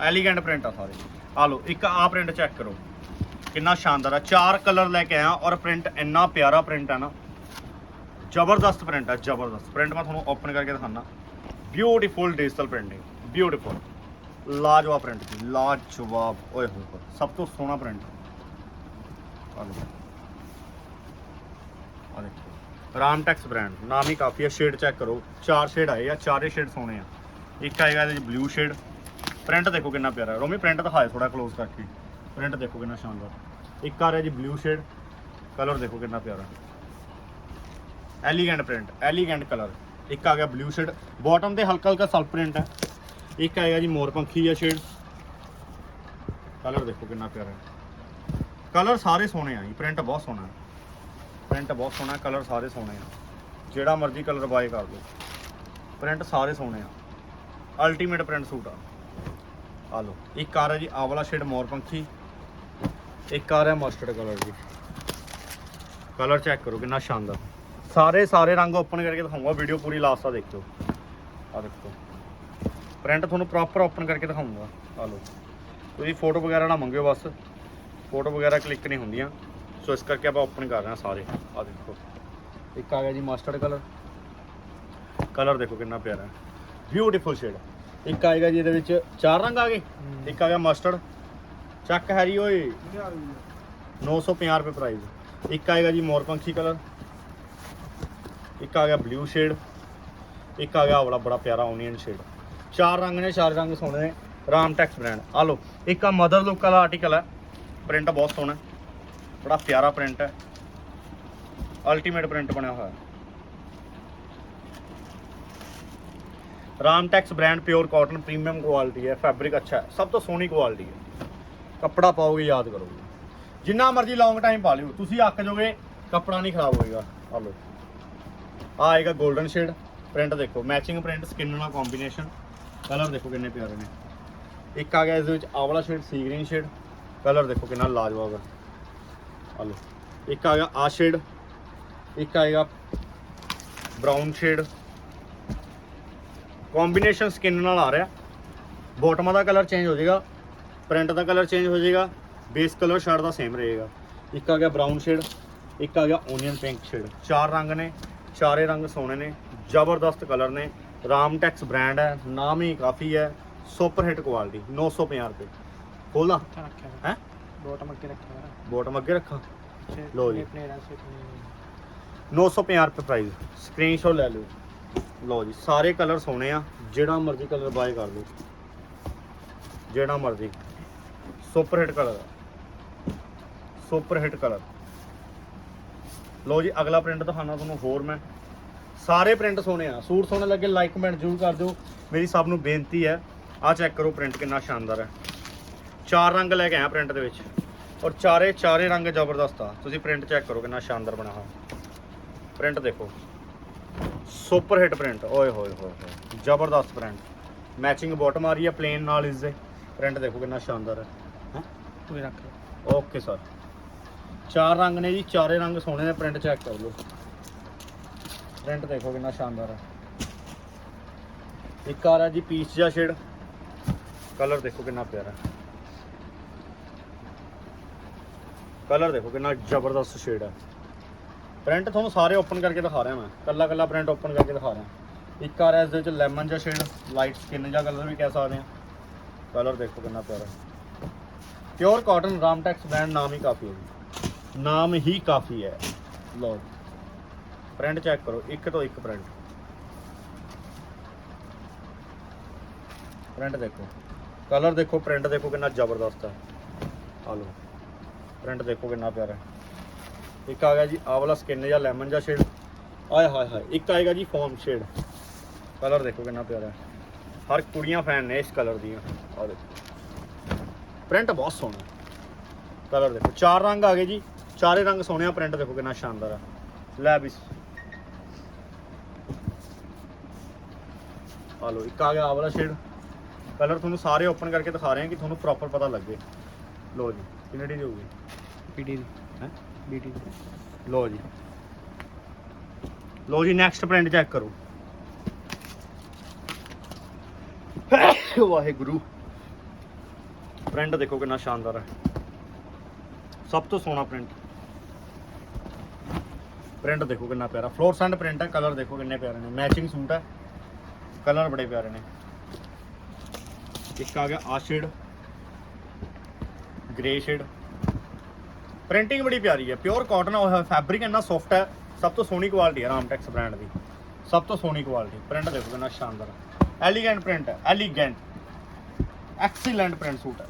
[SPEAKER 1] ਐਲੀਗੈਂਟ ਪ੍ਰਿੰਟ ਆ ਸਾਰੇ। ਆ ਲਓ, ਇੱਕ ਆ ਪ੍ਰਿੰਟ ਚੈੱਕ ਕਰੋ। ਕਿੰਨਾ ਸ਼ਾਨਦਾਰ ਆ। ਚਾਰ ਕਲਰ ਲੈ ਕੇ ਆਇਆ ਔਰ ਪ੍ਰਿੰਟ ਇੰਨਾ ਪਿਆਰਾ ਪ੍ਰਿੰਟ ਹੈ ਨਾ। ਜ਼ਬਰਦਸਤ ਪ੍ਰਿੰਟ ਆ, ਜ਼ਬਰਦਸਤ। ਪ੍ਰਿੰਟ ਮੈਂ ਤੁਹਾਨੂੰ ਓਪਨ ਕਰਕੇ ਦਿਖਾਣਾ ਬਿਊਟੀਫੁਲ ਡਿਜੀਟਲ ਪ੍ਰਿੰਟਿੰਗ ਬਿਊਟੀਫੁਲ ਲਾਜਵਾਬ ਪ੍ਰਿੰਟ ਜੀ ਲਾਜਵਾਬ। ਓਏ ਹੋਏ ਹੋਏ, ਸਭ ਤੋਂ ਸੋਹਣਾ ਪ੍ਰਿੰਟ ਆ। ਦੇਖੋ ਆ ਦੇਖੋ ਰਾਮਟੈਕਸ ਬ੍ਰਾਂਡ ਨਾਮ ਹੀ ਕਾਫੀ ਆ ਸ਼ੇਡ ਚੈੱਕ ਕਰੋ। ਚਾਰ ਸ਼ੇਡ ਆਏ ਆ, ਚਾਰੇ ਸ਼ੇਡ ਸੋਹਣੇ ਆ। ਇੱਕ ਆਏਗਾ ਇਹਦੇ ਬਲੂ ਸ਼ੇਡ ਪ੍ਰਿੰਟ ਦੇਖੋ ਕਿੰਨਾ ਪਿਆਰਾ ਰੋਮੀ, ਪ੍ਰਿੰਟ ਦਿਖਾਏ ਥੋੜਾ ਕਲੋਜ਼ ਕਰਕੇ। ਪ੍ਰਿੰਟ ਦੇਖੋ ਕਿੰਨਾ ਸ਼ਾਨਦਾਰ। ਇੱਕ ਆ ਰਿਹਾ ਜੀ ਬਲੂ ਸ਼ੇਡ ਕਲਰ ਦੇਖੋ ਕਿੰਨਾ ਪਿਆਰਾ। ਐਲੀਗੈਂਟ ਪ੍ਰਿੰਟ ਐਲੀਗੈਂਟ ਕਲਰ ਇੱਕ ਆ ਗਿਆ ਬਲੂ ਸ਼ੇਡ ਬਾਟਮ ਤੇ ਹਲਕਾ ਹਲਕਾ ਸਲਫ ਪ੍ਰਿੰਟ ਹੈ। ਇੱਕ ਆਏਗਾ ਜੀ ਮੋਰ ਪੰਖੀ ਆ ਸ਼ੇਡ ਕਲਰ ਦੇਖੋ ਕਿੰਨਾ ਪਿਆਰਾ ਕਲਰ ਸਾਰੇ ਸੋਹਣੇ ਆ ਜੀ। ਪ੍ਰਿੰਟ ਬਹੁਤ ਸੋਹਣਾ ਹੈ। ਪ੍ਰਿੰਟ ਬਹੁਤ ਸੋਹਣਾ ਕਲਰ ਸਾਰੇ ਸੋਹਣੇ ਆ। ਜਿਹੜਾ ਮਰਜ਼ੀ ਕਲਰ ਬਾਏ ਕਰ ਲਓ। ਪ੍ਰਿੰਟ ਸਾਰੇ ਸੋਹਣੇ ਆ। ਅਲਟੀਮੇਟ ਪ੍ਰਿੰਟ ਸੂਟ ਆ। ਆ ਲਓ। ਇੱਕ ਆ ਰਿਹਾ ਜੀ ਆਹ ਵਾਲਾ ਸ਼ੇਡ, ਮੋਰ ਪੰਖੀ। ਇੱਕ ਆ ਰਿਹਾ ਮਸਟਰਡ ਕਲਰ ਜੀ। ਕਲਰ ਚੈੱਕ ਕਰੋ ਕਿੰਨਾ ਸ਼ਾਨਦਾਰ। ਸਾਰੇ ਸਾਰੇ ਰੰਗ ਓਪਨ ਕਰਕੇ ਦਿਖਾਉਂਗਾ ਵੀਡੀਓ ਪੂਰੀ ਲਾਸਟ ਤੱਕ ਦੇਖਿਓ। ਆ ਦੇਖੋ। ਪ੍ਰਿੰਟ ਤੁਹਾਨੂੰ ਪ੍ਰੋਪਰ ਓਪਨ ਕਰਕੇ ਦਿਖਾਉਂਗਾ। ਆ ਲਓ। ਤੁਸੀਂ ਫੋਟੋ ਵਗੈਰਾ ਨਾ ਮੰਗਿਓ ਬਸ। ਫੋਟੋ ਵਗੈਰਾ ਕਲਿੱਕ ਨਹੀਂ ਹੁੰਦੀਆਂ। ਸੋ ਇਸ ਕਰਕੇ ਆਪਾਂ ਓਪਨ ਕਰ ਰਹੇ ਹਾਂ ਸਾਰੇ। ਆ ਦੇਖੋ। ਇੱਕ ਆ ਗਿਆ ਜੀ ਮਸਟਰਡ ਕਲਰ ਕਲਰ ਦੇਖੋ ਕਿੰਨਾ ਪਿਆਰਾ। ਹੈ ਬਿਊਟੀਫੁਲ ਸ਼ੇਡ ਇੱਕ ਆਏਗਾ ਜੀ ਇਹਦੇ ਵਿੱਚ ਚਾਰ ਰੰਗ ਆ ਗਏ। ਇੱਕ ਆ ਗਿਆ ਮਸਟਰਡ ਚੱਕ ਹੈਰੀ ਓਏ। 950 ਰੁਪਏ। ਪ੍ਰਾਈਸ ਇੱਕ ਆਏਗਾ ਜੀ ਮੋਰ ਪੰਖੀ ਕਲਰ ਇੱਕ ਆ ਗਿਆ ਬਲੂ ਸ਼ੇਡ ਇੱਕ ਆ ਗਿਆ ਆਹ ਵਾਲਾ ਬੜਾ ਪਿਆਰਾ ਓਨੀਅਨ ਸ਼ੇਡ ਚਾਰ ਰੰਗ ਨੇ ਚਾਰ ਰੰਗ ਸੋਹਣੇ ਨੇ। ਰਾਮਟੈਕਸ ਬ੍ਰਾਂਡ ਆ ਲਓ ਇੱਕ ਆ ਮਦਰ ਲੁੱਕ ਵਾਲਾ ਆਰਟੀਕਲ ਹੈ। ਪ੍ਰਿੰਟ ਬਹੁਤ ਸੋਹਣਾ। ਬੜਾ ਪਿਆਰਾ ਪ੍ਰਿੰਟ ਹੈ। ਅਲਟੀਮੇਟ ਪ੍ਰਿੰਟ ਬਣਿਆ ਹੋਇਆ। ਹੈ Ramtex brand pure cotton premium quality ਹੈ ਫੈਬਰਿਕ ਅੱਛਾ ਹੈ, ਸਭ ਤੋਂ ਸੋਹਣੀ ਕੁਆਲਿਟੀ ਹੈ। ਕੱਪੜਾ ਪਾਓਗੇ, ਯਾਦ ਕਰੋਗੇ। ਜਿੰਨਾ ਮਰਜ਼ੀ ਲੌਂਗ ਟਾਈਮ ਪਾ ਲਿਓ, ਤੁਸੀਂ ਅੱਕ ਜੋਗੇ, ਕੱਪੜਾ ਨਹੀਂ ਖਰਾਬ ਹੋਏਗਾ। ਆ ਲਓ। ਆ ਆਏਗਾ 골ਡਨ ਸ਼ੇਡ ਪ੍ਰਿੰਟ ਦੇਖੋ ਮੈਚਿੰਗ ਪ੍ਰਿੰਟ ਸਕਿਨ ਨਾਲ ਕੰਬੀਨੇਸ਼ਨ ਕਲਰ ਦੇਖੋ ਕਿੰਨੇ ਪਿਆਰੇ ਨੇ। ਇੱਕ ਆ ਗਿਆ ਇਸ ਦੇ ਵਿੱਚ ਆਵਲਾ shade sea green shade colour ਦੇਖੋ ਕਿੰਨਾ ਲਾਜਵਾਬ ਹੈ। ਆ ਲਓ। ਇੱਕ ਆ ਗਿਆ ਆ ਸ਼ੇਡ ਇੱਕ ਆਏਗਾ ਬ੍ਰਾਊਨ ਸ਼ੇਡ ਕੰਬੀਨੇਸ਼ਨ ਸਕਿਨ ਨਾਲ ਆ ਰਿਹਾ। ਬੋਟਮਾਂ ਦਾ ਕਲਰ ਚੇਂਜ ਹੋ ਜਾਏਗਾ। ਪ੍ਰਿੰਟ ਦਾ ਕਲਰ ਚੇਂਜ ਹੋ ਜਾਏਗਾ। ਬੇਸ ਕਲਰ ਸ਼ਰਟ ਦਾ ਸੇਮ ਰਹੇਗਾ। ਇੱਕ ਆ ਗਿਆ ਬ੍ਰਾਊਨ ਸ਼ੇਡ ਇੱਕ ਆ ਗਿਆ ਓਨੀਅਨ ਪਿੰਕ ਸ਼ੇਡ ਚਾਰ ਰੰਗ ਨੇ ਚਾਰੇ ਰੰਗ ਸੋਹਣੇ ਨੇ ਜ਼ਬਰਦਸਤ ਕਲਰ ਨੇ। ਰਾਮ ਟੈਕਸ ਬ੍ਰਾਂਡ ਹੈ ਨਾਮ ਹੀ ਕਾਫੀ ਹੈ। ਸੁਪਰ ਹਿੱਟ ਕੁਆਲਿਟੀ 950 ਰੁਪਏ। ਖੋਲਦਾ ਹੈ?
[SPEAKER 2] ਬੋਟਮ ਅੱਗੇ ਰੱਖਿਆ
[SPEAKER 1] ਬੋਟਮ ਅੱਗੇ ਰੱਖਾਂ।
[SPEAKER 2] ਲੋ ਜੀ।
[SPEAKER 1] 950 ਰੁਪਏ ਪ੍ਰਾਈਸ ਸਕਰੀਨਸ਼ਾਟ ਲੈ ਲਓ। ਲਓ ਜੀ, ਸਾਰੇ ਕਲਰ ਸੋਹਣੇ ਆ, ਜਿਹੜਾ ਮਰਜ਼ੀ ਕਲਰ ਬਾਏ ਕਰ ਲਓ। ਜਿਹੜਾ ਮਰਜ਼ੀ। Super hit colour super hit colour ਲਓ ਜੀ, ਅਗਲਾ ਪ੍ਰਿੰਟ ਦਿਖਾਣਾ ਤੁਹਾਨੂੰ ਹੋਰ ਮੈਂ। ਸਾਰੇ ਪ੍ਰਿੰਟ ਸੋਹਣੇ ਆ। ਸੂਟ ਸੋਹਣੇ ਲੱਗੇ ਲਾਈਕ ਕਮੈਂਟ ਜ਼ਰੂਰ ਕਰ ਦਿਓ। ਮੇਰੀ ਸਭ ਨੂੰ ਬੇਨਤੀ ਹੈ ਆ ਚੈੱਕ ਕਰੋ ਪ੍ਰਿੰਟ ਕਿੰਨਾ ਸ਼ਾਨਦਾਰ ਹੈ। ਚਾਰ ਰੰਗ ਲੈ ਕੇ ਆਇਆ ਪ੍ਰਿੰਟ ਦੇ ਵਿੱਚ। ਔਰ ਚਾਰੇ ਚਾਰੇ ਰੰਗ ਜ਼ਬਰਦਸਤ ਆ। ਤੁਸੀਂ ਪ੍ਰਿੰਟ ਚੈੱਕ ਕਰੋ ਕਿੰਨਾ ਸ਼ਾਨਦਾਰ ਬਣਾ ਹੋਇਆ। ਪ੍ਰਿੰਟ ਦੇਖੋ। ਸੁਪਰ ਹਿੱਟ ਪ੍ਰਿੰਟ ਓਏ ਹੋਏ ਹੋਏ ਹੋਏ ਜ਼ਬਰਦਸਤ ਪ੍ਰਿੰਟ। ਮੈਚਿੰਗ ਬਾਟਮ ਆ ਰਹੀ ਹੈ ਪਲੇਨ ਨਾਲ ਇਸ ਦੇ। ਪ੍ਰਿੰਟ ਦੇਖੋ ਕਿੰਨਾ ਸ਼ਾਨਦਾਰ ਹੈ। ਹਾਂ?
[SPEAKER 2] ਤੁਸੀਂ ਰੱਖ ਲਓ।
[SPEAKER 1] Okay sir. ਚਾਰ ਰੰਗ ਨੇ ਜੀ ਚਾਰੇ ਰੰਗ ਸੋਹਣੇ ਨੇ ਪ੍ਰਿੰਟ ਚੈੱਕ ਕਰ ਲਓ। ਪ੍ਰਿੰਟ ਦੇਖੋ ਕਿੰਨਾ ਸ਼ਾਨਦਾਰ ਹੈ। ਇੱਕ ਆ ਰਿਹਾ ਜੀ ਪੀਸ ਜਾਂ ਸ਼ੇਡ ਕਲਰ ਦੇਖੋ ਕਿੰਨਾ ਪਿਆਰਾ। ਕਲਰ ਦੇਖੋ ਕਿੰਨਾ ਜ਼ਬਰਦਸਤ ਸ਼ੇਡ ਹੈ। ਪ੍ਰਿੰਟ ਤੁਹਾਨੂੰ ਸਾਰੇ ਓਪਨ ਕਰਕੇ ਦਿਖਾ ਰਿਹਾ ਮੈਂ। ਕੱਲਾ ਕੱਲਾ ਪ੍ਰਿੰਟ ਓਪਨ ਕਰਕੇ ਦਿਖਾ ਰਿਹਾ। ਇੱਕ ਆ ਰਿਹਾ ਇਸ ਦੇ ਵਿੱਚ ਲੈਮਨ ਜਿਹਾ ਸ਼ੇਡ ਲਾਈਟ ਸਕਿਨ ਜਿਹਾ ਕਲਰ ਵੀ ਕਹਿ ਸਕਦੇ ਆ ਕਲਰ ਦੇਖੋ ਕਿੰਨਾ ਪਿਆਰਾ। ਪਿਓਰ ਕਾਟਨ ਰਾਮਟੈਕਸ ਬ੍ਰਾਂਡ ਨਾਮ ਹੀ ਕਾਫੀ ਹੈ ਜੀ। ਨਾਮ ਹੀ ਕਾਫੀ ਹੈ। ਲਓ ਪ੍ਰਿੰਟ ਚੈੱਕ ਕਰੋ, ਇੱਕ ਤੋਂ ਇੱਕ ਪ੍ਰਿੰਟ ਪ੍ਰਿੰਟ ਦੇਖੋ। ਕਲਰ ਦੇਖੋ ਪ੍ਰਿੰਟ ਦੇਖੋ ਕਿੰਨਾ ਜ਼ਬਰਦਸਤ ਹੈ। ਆ ਲਓ। ਪ੍ਰਿੰਟ ਦੇਖੋ ਕਿੰਨਾ ਪਿਆਰਾ ਹੈ। ਇੱਕ ਆ ਗਿਆ ਜੀ ਆਹ ਵਾਲਾ ਸਕਿਨ ਜਾਂ ਲੈਮਨ ਜਾਂ ਸ਼ੇਡ ਆਏ ਹਾਏ ਹਾਏ, ਇੱਕ ਆਏਗਾ ਜੀ ਫੋਮ ਸ਼ੇਡ ਕਲਰ ਦੇਖੋ ਕਿੰਨਾ ਪਿਆਰਾ ਹੈ। ਹਰ ਕੁੜੀਆਂ ਫੈਨ ਨੇ ਇਸ ਕਲਰ ਦੀਆਂ। ਆ ਦੇਖੋ। ਪ੍ਰਿੰਟ ਬਹੁਤ ਸੋਹਣਾ। ਕਲਰ ਦੇਖੋ। ਚਾਰ ਰੰਗ ਆ ਗਏ ਜੀ। ਚਾਰੇ ਰੰਗ ਸੋਹਣੇ ਆ ਪ੍ਰਿੰਟ ਦੇਖੋ ਕਿੰਨਾ ਸ਼ਾਨਦਾਰ ਆ। ਲੈ ਵੀ। ਆ ਲਓ, ਇੱਕ ਆ ਗਿਆ ਆਹ ਵਾਲਾ ਸ਼ੇਡ ਕਲਰ ਤੁਹਾਨੂੰ ਸਾਰੇ ਓਪਨ ਕਰਕੇ ਦਿਖਾ ਰਹੇ ਹਾਂ ਕਿ ਤੁਹਾਨੂੰ ਪ੍ਰੋਪਰ ਪਤਾ ਲੱਗੇ। ਲੋ ਜੀ, ਕਿੰਨੇ ਦੀ ਹੋਊਗੀ?
[SPEAKER 2] ਪੀਡੀ ਦੀ। ਬੀਟੀ ਦੀ
[SPEAKER 1] ਲੋ ਜੀ। ਲਓ ਜੀ ਨੈਕਸਟ ਪ੍ਰਿੰਟ ਚੈੱਕ ਕਰੋ। ਵਾਹਿਗੁਰੂ। ਪ੍ਰਿੰਟ ਦੇਖੋ ਕਿੰਨਾ ਸ਼ਾਨਦਾਰ ਹੈ। ਸਭ ਤੋਂ ਸੋਹਣਾ ਪ੍ਰਿੰਟ ਪ੍ਰਿੰਟ ਦੇਖੋ ਕਿੰਨਾ ਪਿਆਰਾ। ਫਲੋਰਸੈਂਟ ਪ੍ਰਿੰਟ ਹੈ ਕਲਰ ਦੇਖੋ ਕਿੰਨੇ ਪਿਆਰੇ ਨੇ। ਮੈਚਿੰਗ ਸੂਟ ਹੈ। ਕਲਰ ਬੜੇ ਪਿਆਰੇ ਨੇ। ਇੱਕ ਆ ਗਿਆ ਆ ਸ਼ੇਡ ਗ੍ਰੇ ਸ਼ੇਡ ਪ੍ਰਿੰਟਿੰਗ ਬੜੀ ਪਿਆਰੀ ਹੈ ਪਿਓਰ ਕਾਟਨ ਹੈ ਫੈਬਰਿਕ ਇੰਨਾ ਸੌਫਟ ਹੈ, ਸਭ ਤੋਂ ਸੋਹਣੀ ਕੁਆਲਿਟੀ ਹੈ ਰਾਮਟੈਕਸ ਬ੍ਰਾਂਡ ਦੀ। ਸਭ ਤੋਂ ਸੋਹਣੀ ਕੁਆਲਿਟੀ ਪ੍ਰਿੰਟ ਦੇਖੋ ਕਿੰਨਾ ਸ਼ਾਨਦਾਰ ਐਲੀਗੈਂਟ ਪ੍ਰਿੰਟ ਹੈ ਐਲੀਗੈਂਟ ਐਕਸੀਲੈਂਟ ਪ੍ਰਿੰਟ ਸੂਟ ਹੈ।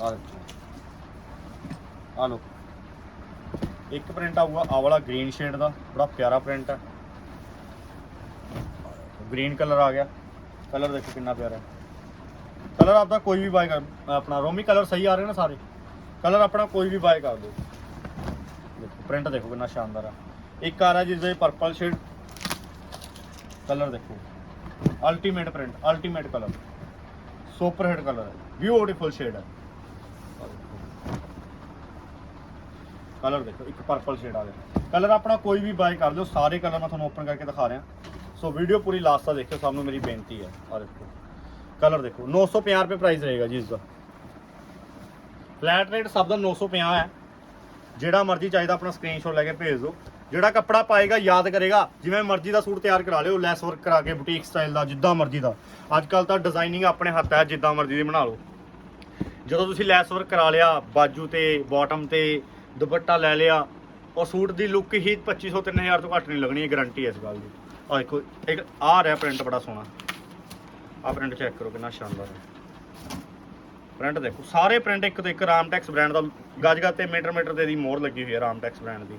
[SPEAKER 1] ਆ ਦੇਖੋ। ਆ ਲੋ ਇੱਕ ਪ੍ਰਿੰਟ ਆਊਗਾ ਆ ਵਾਲਾ ਗ੍ਰੀਨ ਸ਼ੇਡ ਦਾ, ਬੜਾ ਪਿਆਰਾ ਪ੍ਰਿੰਟ ਹੈ। ਗ੍ਰੀਨ ਕਲਰ ਆ ਗਿਆ। ਕਲਰ ਦੇਖੋ ਕਿੰਨਾ ਪਿਆਰਾ ਹੈ। ਕਲਰ ਆਪਦਾ ਕੋਈ ਵੀ ਬਾਈ ਕਰ, ਆਪਣਾ ਰੋਮੀ ਕਲਰ ਸਹੀ ਆ ਰਹੇ ਨੇ ਸਾਰੇ। ਕਲਰ ਆਪਣਾ ਕੋਈ ਵੀ ਬਾਏ ਕਰ ਦਿਓ ਦੇਖੋ ਪ੍ਰਿੰਟ ਦੇਖੋ ਕਿੰਨਾ ਸ਼ਾਨਦਾਰ ਆ। ਇੱਕ ਆ ਰਿਹਾ ਜਿਸਦਾ ਪਰਪਲ ਸ਼ੇਡ ਕਲਰ ਦੇਖੋ। Ultimate print ultimate colour. Super hit colour ਹੈ। ਬਿਊਟੀਫੁਲ ਸ਼ੇਡ ਹੈ। ਕਲਰ ਦੇਖੋ, ਇੱਕ ਪਰਪਲ ਸ਼ੇਡ ਆ ਗਿਆ ਕਲਰ ਆਪਣਾ ਕੋਈ ਵੀ ਬਾਏ ਕਰ ਦਿਓ। ਸਾਰੇ ਕਲਰ ਮੈਂ ਤੁਹਾਨੂੰ ਓਪਨ ਕਰਕੇ ਦਿਖਾ ਰਿਹਾ। ਸੋ ਵੀਡੀਓ ਪੂਰੀ ਲਾਸਟ ਤੱਕ ਦੇਖਿਓ। ਸਭ ਨੂੰ ਮੇਰੀ ਬੇਨਤੀ ਹੈ। ਆ ਦੇਖੋ। ਕਲਰ ਦੇਖੋ। 950 ਰੁਪਏ ਪ੍ਰਾਈਸ ਰਹੇਗਾ ਜੀ ਇਸ ਦਾ। ਫਲੈਟ ਰੇਟ ਸਭ ਦਾ 950 ਹੈ। ਜਿਹੜਾ ਮਰਜ਼ੀ ਚਾਹੀਦਾ ਆਪਣਾ ਸਕਰੀਨਸ਼ਾਟ ਲੈ ਕੇ ਭੇਜ ਦਿਓ। ਜਿਹੜਾ ਕੱਪੜਾ ਪਾਏਗਾ, ਯਾਦ ਕਰੇਗਾ। ਜਿਵੇਂ ਮਰਜ਼ੀ ਦਾ ਸੂਟ ਤਿਆਰ ਕਰਾ ਲਿਓ ਲੈਸ ਵਰਕ ਕਰਾ ਕੇ ਬੁਟੀਕ ਸਟਾਈਲ ਦਾ, ਜਿੱਦਾਂ ਮਰਜ਼ੀ ਦਾ। ਅੱਜ ਕੱਲ ਤਾਂ ਡਿਜ਼ਾਈਨਿੰਗ ਆਪਣੇ ਹੱਥ ਹੈ, ਜਿੱਦਾਂ ਮਰਜ਼ੀ ਦੀ ਬਣਾ ਲਓ। ਜਦੋਂ ਤੁਸੀਂ ਲੈਸ ਵਰਕ ਕਰਾ ਲਿਆ, ਬਾਜੂ ਤੇ ਬਾਟਮ ਤੇ, ਦੁਪੱਟਾ ਲੈ ਲਿਆ, ਉਹ ਸੂਟ ਦੀ ਲੁੱਕ ਹੀ 2500 3000 ਤੋਂ ਘੱਟ ਨਹੀਂ ਲੱਗਣੀ ਹੈ ਗਾਰੰਟੀ ਹੈ ਇਸ ਗੱਲ ਦੀ। ਆ ਦੇਖੋ, ਇੱਕ ਆ ਰਿਹਾ ਪ੍ਰਿੰਟ ਬੜਾ ਸੋਹਣਾ। ਆ ਪ੍ਰਿੰਟ ਚੈੱਕ ਕਰੋ ਕਿੰਨਾ ਸ਼ਾਨਦਾਰ ਹੈ। ਪ੍ਰਿੰਟ ਦੇਖੋ, ਸਾਰੇ ਪ੍ਰਿੰਟ ਇੱਕ ਤੋਂ ਇੱਕ ਰਾਮਟੈਕਸ ਬ੍ਰਾਂਡ ਦਾ ਗੱਜ ਗੱਜ ਤੇ ਮੀਟਰ ਮੀਟਰ ਤੇ ਦੀ ਮੋਹਰ ਲੱਗੀ ਹੋਈ ਹੈ ਰਾਮਟੈਕਸ ਬ੍ਰਾਂਡ ਦੀ।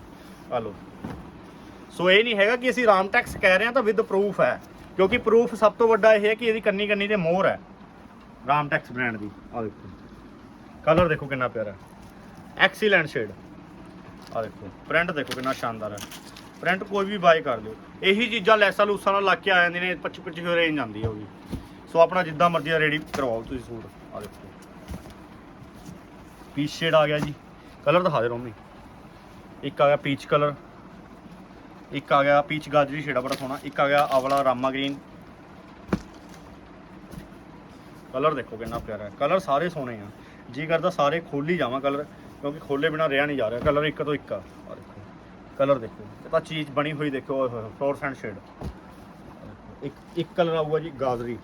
[SPEAKER 1] ਆ ਲਓ। ਸੋ ਇਹ ਨਹੀਂ ਹੈਗਾ ਕਿ ਅਸੀਂ ਰਾਮਟੈਕਸ ਕਹਿ ਰਹੇ ਹਾਂ ਤਾਂ ਵਿਦ ਪ੍ਰੂਫ ਹੈ, ਕਿਉਂਕਿ ਪ੍ਰੂਫ ਸਭ ਤੋਂ ਵੱਡਾ ਇਹ ਹੈ ਕਿ ਇਹਦੀ ਕੰਨੀ ਕੰਨੀ ਤੇ ਮੋਹਰ ਹੈ ਰਾਮਟੈਕਸ ਬ੍ਰਾਂਡ ਦੀ। ਆ ਦੇਖੋ। ਕਲਰ ਦੇਖੋ ਕਿੰਨਾ ਪਿਆਰਾ ਐਕਸੀਲੈਂਟ ਸ਼ੇਡ ਆ ਦੇਖੋ। ਪ੍ਰਿੰਟ ਦੇਖੋ ਕਿੰਨਾ ਸ਼ਾਨਦਾਰ ਹੈ। ਪ੍ਰਿੰਟ ਕੋਈ ਵੀ ਬਾਈ ਕਰ ਲਿਓ। ਇਹੀ ਚੀਜ਼ਾਂ ਲੈਸਾਂ ਲੂਸਾਂ ਨਾਲ ਲੱਗ ਕੇ ਆ ਜਾਂਦੀਆਂ ਨੇ 25 25 ਰੇਂਜ ਆਉਂਦੀ ਹੋਗੀ ਸੋ ਆਪਣਾ ਜਿੱਦਾਂ ਮਰਜ਼ੀ ਰੈਡੀ ਕਰਵਾਓ ਤੁਸੀਂ ਸੂਟ। ਆ ਦੇਖੋ। ਪੀਚ ਸ਼ੇਡ ਆ ਗਿਆ ਜੀ। ਕਲਰ ਦਿਖਾ ਦੇ ਰੋਮੀ ਇੱਕ ਆ ਗਿਆ ਪੀਚ ਕਲਰ ਇੱਕ ਆ ਗਿਆ ਪੀਚ ਗਾਜਰੀ ਸ਼ੇਡ ਆ ਬੜਾ ਸੋਹਣਾ। ਇੱਕ ਆ ਗਿਆ ਆਵਲਾ ਰਾਮਾ ਗ੍ਰੀਨ ਕਲਰ ਦੇਖੋ ਕਿੰਨਾ ਪਿਆਰਾ ਹੈ। ਕਲਰ ਸਾਰੇ ਸੋਹਣੇ ਆ। ਜੀ ਕਰਦਾ ਸਾਰੇ ਖੋਲ ਹੀ ਜਾਵਾਂ ਕਲਰ ਕਿਉਂਕਿ ਖੋਲੇ ਬਿਨਾ ਰਿਹਾ ਨਹੀਂ ਜਾ ਰਿਹਾ। ਕਲਰ ਇੱਕ ਤੋਂ ਇੱਕ ਆ। ਦੇਖੋ। ਕਲਰ ਦੇਖੋ। ਇਹ ਤਾਂ ਚੀਜ਼ ਬਣੀ ਹੋਈ ਦੇਖੋ। ਓਏ ਹੋਏ ਸ਼ੇਡ ਇੱਕ ਇੱਕ ਕਲਰ ਆਊਗਾ ਜੀ ਗਾਜਰੀ।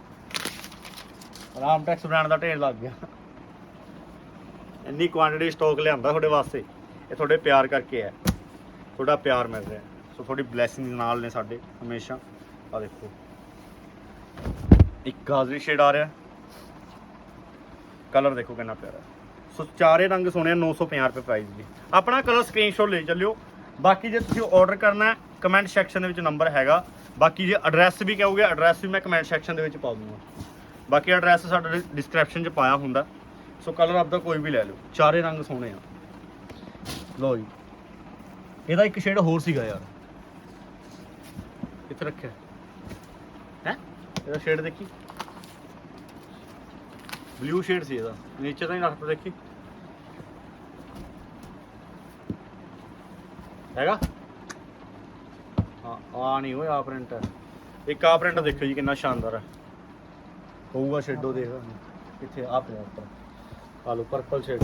[SPEAKER 1] ਰਾਮਟੈਕਸ ਬ੍ਰਾਂਡ ਦਾ ਢੇਰ ਲੱਗ ਗਿਆ। ਇੰਨੀ ਕੁਆਂਟੀਟੀ ਸਟਾਕ ਲਿਆਂਦਾ ਤੁਹਾਡੇ ਵਾਸਤੇ, ਇਹ ਤੁਹਾਡੇ ਪਿਆਰ ਕਰਕੇ ਹੈ। ਤੁਹਾਡਾ ਪਿਆਰ ਮਿਲ ਰਿਹਾ। ਸੋ ਤੁਹਾਡੀ ਬਲੇਸਿੰਗ ਨਾਲ ਨੇ ਸਾਡੇ, ਹਮੇਸ਼ਾ। ਆ ਦੇਖੋ। ਇੱਕ ਗਾਜਰੀ ਸ਼ੇਡ ਆ ਰਿਹਾ। ਕਲਰ ਦੇਖੋ ਕਿੰਨਾ ਪਿਆਰਾ। ਸੋ ਚਾਰੇ ਰੰਗ ਸੋਹਣੇ ਆ 950 ਰੁਪਏ ਪ੍ਰਾਈਸ ਜੀ ਆਪਣਾ ਕਲਰ ਸਕਰੀਨਸ਼ਾਟ ਲੈ ਚੱਲਿਓ। ਬਾਕੀ ਜੇ ਤੁਸੀਂ ਆਰਡਰ ਕਰਨਾ ਕਮੈਂਟ ਸੈਕਸ਼ਨ ਦੇ ਵਿੱਚ ਨੰਬਰ ਹੈਗਾ। ਬਾਕੀ ਜੇ ਐਡਰੈਸ ਵੀ ਕਹੋਗੇ ਐਡਰੈਸ ਵੀ ਮੈਂ ਕਮੈਂਟ ਸੈਕਸ਼ਨ ਦੇ ਵਿੱਚ ਪਾ ਦੂੰਗਾ। ਬਾਕੀ ਐਡਰੈਸ ਸਾਡਾ ਡਿਸਕ੍ਰਿਪਸ਼ਨ 'ਚ ਪਾਇਆ ਹੁੰਦਾ। ਸੋ ਕਲਰ ਆਪਦਾ ਕੋਈ ਵੀ ਲੈ ਲਓ। ਚਾਰੇ ਰੰਗ ਸੋਹਣੇ ਆ। ਲਓ ਜੀ। ਇਹਦਾ ਇੱਕ ਸ਼ੇਡ ਹੋਰ ਸੀਗਾ ਯਾਰ। ਇੱਥੇ ਰੱਖਿਆ। ਹੈ? ਇਹਦਾ ਸ਼ੇਡ ਦੇਖੀ? ਬਲੂ ਸ਼ੇਡ ਸੀ ਇਹਦਾ। ਨੀਚੇ ਤਾਂ ਹੀ ਰੱਖਤਾ, ਦੇਖੀ? ਹੈਗਾ? ਹਾਂ, ਆ ਨਹੀਂ ਹੋਇਆ ਆ ਪ੍ਰਿੰਟ ਇੱਕ ਆ ਪ੍ਰਿੰਟ ਦੇਖੋ ਜੀ, ਕਿੰਨਾ ਸ਼ਾਨਦਾਰ ਹੈ ਹੋਊਗਾ ਸ਼ੇਡੋ ਦੇਖ ਕਿੱਥੇ ਆ ਪਿਆ ਉੱਪਰ। ਆ ਲੋ ਪਰਪਲ ਸ਼ੇਡ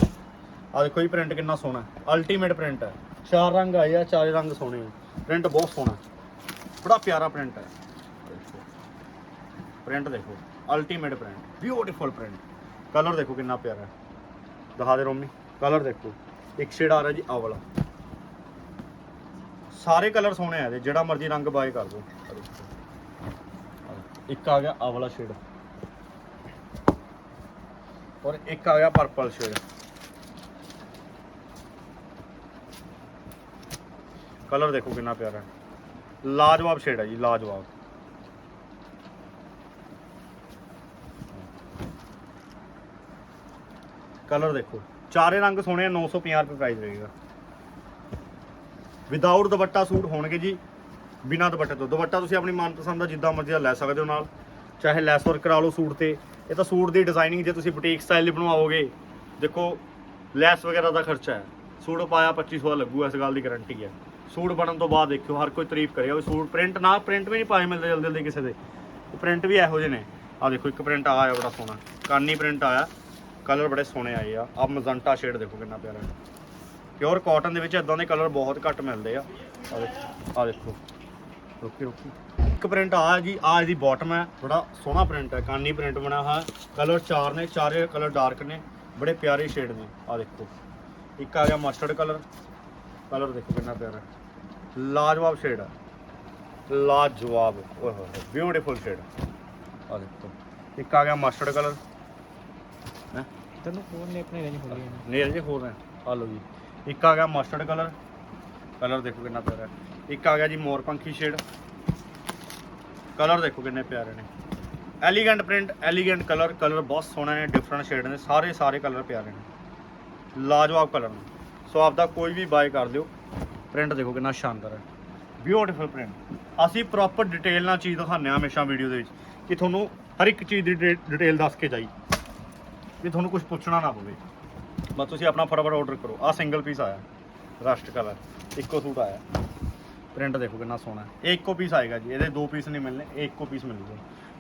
[SPEAKER 1] ਆ ਦੇਖੋ ਜੀ ਪ੍ਰਿੰਟ ਕਿੰਨਾ ਸੋਹਣਾ ਅਲਟੀਮੇਟ ਪ੍ਰਿੰਟ ਹੈ। ਚਾਰ ਰੰਗ ਆਏ ਆ, ਚਾਰੇ ਰੰਗ ਸੋਹਣੇ ਆ। ਪ੍ਰਿੰਟ ਬਹੁਤ ਸੋਹਣਾ ਬੜਾ ਪਿਆਰਾ ਪ੍ਰਿੰਟ ਹੈ। ਪ੍ਰਿੰਟ ਦੇਖੋ ultimate print beautiful print colour ਦੇਖੋ ਕਿੰਨਾ ਪਿਆਰਾ ਹੈ। ਦਿਖਾ ਦੇ ਰੋਮੀ ਕਲਰ ਦੇਖੋ। ਇੱਕ ਸ਼ੇਡ ਆ ਰਿਹਾ ਜੀ, ਆਹ ਵਾਲਾ। ਸਾਰੇ ਕਲਰ ਸੋਹਣੇ ਆ ਇਹਦੇ, ਜਿਹੜਾ ਮਰਜ਼ੀ ਰੰਗ ਬਾਏ ਕਰ ਦਿਓ। ਇੱਕ ਆ ਗਿਆ, ਆਹ ਵਾਲਾ ਸ਼ੇਡ ਔਰ ਇੱਕ ਆ ਗਿਆ ਪਰਪਲ ਸ਼ੇਡ ਕਲਰ ਦੇਖੋ ਕਿੰਨਾ ਪਿਆਰਾ ਹੈ। ਲਾਜਵਾਬ ਸ਼ੇਡ ਹੈ ਜੀ, ਲਾਜਵਾਬ। ਕਲਰ ਦੇਖੋ। ਚਾਰੇ ਰੰਗ ਸੋਹਣੇ ਆ 950 ਰੁਪਏ ਪ੍ਰਾਈਸ ਰਹੇਗਾ ਵਿਦਆਊਟ ਦੁਪੱਟਾ ਸੂਟ ਹੋਣਗੇ ਜੀ, ਬਿਨਾਂ ਦੁਪੱਟੇ ਤੋਂ। ਦੁਪੱਟਾ ਤੁਸੀਂ ਆਪਣੀ ਮਨਪਸੰਦ ਦਾ ਜਿੱਦਾਂ ਮਰਜ਼ੀ ਦਾ ਲੈ ਸਕਦੇ ਹੋ ਨਾਲ। ਚਾਹੇ ਲੈਸ ਵਰਕ ਕਰਾ ਲਓ ਸੂਟ ਤੇ ਇਹ ਤਾਂ ਸੂਟ ਦੀ ਡਿਜ਼ਾਈਨਿੰਗ ਜੇ ਤੁਸੀਂ ਬੁਟੀਕ ਸਟਾਈਲ ਦੀ ਬਣਵਾਓਗੇ, ਦੇਖੋ, ਲੈਸ ਵਗੈਰਾ ਦਾ ਖਰਚਾ ਹੈ। ਸੂਟ ਪਾਇਆ 2500 ਦਾ ਲੱਗੂਗਾ, ਇਸ ਗੱਲ ਦੀ ਗਾਰੰਟੀ ਹੈ। ਸੂਟ ਬਣਨ ਤੋਂ ਬਾਅਦ ਦੇਖਿਓ, ਹਰ ਕੋਈ ਤਾਰੀਫ ਕਰੇਗਾ ਸੂਟ ਪ੍ਰਿੰਟ ਨਾ ਪ੍ਰਿੰਟ ਵੀ ਨਹੀਂ ਪਾਏ ਮਿਲਦੇ ਜਲਦੀ ਜਲਦੀ ਕਿਸੇ ਦੇ। ਪ੍ਰਿੰਟ ਵੀ ਇਹੋ ਜਿਹੇ ਨੇ। ਆ ਦੇਖੋ, ਇੱਕ ਪ੍ਰਿੰਟ ਆਇਆ, ਬੜਾ ਸੋਹਣਾ। ਕਾਨੀ ਪ੍ਰਿੰਟ ਆਇਆ। ਕਲਰ ਬੜੇ ਸੋਹਣੇ ਆਏ ਆ। ਆ ਮਜ਼ੰਟਾ ਸ਼ੇਡ ਦੇਖੋ ਕਿੰਨਾ ਪਿਆਰਾ ਪਿਓਰ ਕਾਟਨ ਦੇ ਵਿੱਚ ਇਦਾਂ ਦੇ ਕਲਰ ਬਹੁਤ ਘੱਟ ਮਿਲਦੇ ਆ। ਆ ਦੇਖੋ ਓਕੇ ਓਕੇ ਇੱਕ ਪ੍ਰਿੰਟ ਆ ਜੀ ਆ ਇਹਦੀ ਬਾਟਮ ਹੈ ਬੜਾ ਸੋਹਣਾ ਪ੍ਰਿੰਟ ਹੈ ਕਾਨੀ ਪ੍ਰਿੰਟ ਬਣਿਆ ਹੋਇਆ। ਕਲਰ ਚਾਰ ਨੇ ਚਾਰੇ ਕਲਰ ਡਾਰਕ ਨੇ ਬੜੇ ਪਿਆਰੇ ਸ਼ੇਡ ਨੇ ਆ ਦੇਖੋ। ਇੱਕ ਆ ਗਿਆ ਮਸਟਰਡ ਕਲਰ ਕਲਰ ਦੇਖੋ ਕਿੰਨਾ ਪਿਆਰਾ। ਲਾਜਵਾਬ ਸ਼ੇਡ ਹੈ ਲਾਜਵਾਬ ਓਏ ਹੋਏ ਬਿਊਟੀਫੁਲ ਸ਼ੇਡ ਆ। ਦੇਖੋ ਇੱਕ ਆ ਗਿਆ ਮਸਟਰਡ ਕਲਰ ਹੈ?
[SPEAKER 2] ਤੈਨੂੰ ਫੋਨ ਨੇ ਆਪਣੇ ਰੇਂਜ ਖੋਲੀ
[SPEAKER 1] ਨੇਲ ਜੇ ਹੋਰ ਹੈ। ਆ ਲਓ ਜੀ ਇੱਕ ਆ ਗਿਆ ਮਸਟਰਡ ਕਲਰ ਕਲਰ ਦੇਖੋ ਕਿੰਨਾ ਪਿਆਰਾ। ਇੱਕ ਆ ਗਿਆ ਜੀ ਮੋਰ ਪੰਖੀ ਸ਼ੇਡ ਕਲਰ ਦੇਖੋ ਕਿੰਨੇ ਪਿਆਰੇ ਨੇ। Elegant print elegant colour colour ਬਹੁਤ ਸੋਹਣਾ ਨੇ ਡਿਫਰੈਂਟ ਸ਼ੇਡ ਨੇ, ਸਾਰੇ ਸਾਰੇ ਕਲਰ ਪਿਆਰੇ ਨੇ। ਲਾਜਵਾਬ ਕਲਰ ਨੇ। ਸੋ ਆਪਦਾ ਕੋਈ ਵੀ ਬਾਏ ਕਰ ਲਿਓ ਪ੍ਰਿੰਟ ਦੇਖੋ ਕਿੰਨਾ ਸ਼ਾਨਦਾਰ ਹੈ। ਬਿਊਟੀਫੁਲ ਪ੍ਰਿੰਟ ਅਸੀਂ ਪ੍ਰੋਪਰ ਡਿਟੇਲ ਨਾਲ ਚੀਜ਼ ਦਿਖਾਉਂਦੇ ਹਾਂ ਹਮੇਸ਼ਾ ਵੀਡੀਓ ਦੇ ਵਿੱਚ ਕਿ ਤੁਹਾਨੂੰ ਹਰ ਇੱਕ ਚੀਜ਼ ਦੀ ਡਿਟੇਲ ਦੱਸ ਕੇ ਜਾਈ। ਵੀ ਤੁਹਾਨੂੰ ਕੁਝ ਪੁੱਛਣਾ ਨਾ ਪਵੇ ਬਸ ਤੁਸੀਂ ਆਪਣਾ ਫਟਾਫਟ ਆਰਡਰ ਕਰੋ। ਆ ਸਿੰਗਲ ਪੀਸ ਆਇਆ। ਰਸਟ ਕਲਰ ਇੱਕੋ ਸੂਟ ਆਇਆ। ਪ੍ਰਿੰਟ ਦੇਖੋ ਕਿੰਨਾ ਸੋਹਣਾ ਹੈ। ਇਹ ਇੱਕੋ ਪੀਸ ਆਏਗਾ ਜੀ ਇਹਦੇ ਦੋ ਪੀਸ ਨਹੀਂ ਮਿਲਨੇ ਇਹ ਇੱਕੋ ਪੀਸ ਮਿਲੂਗਾ।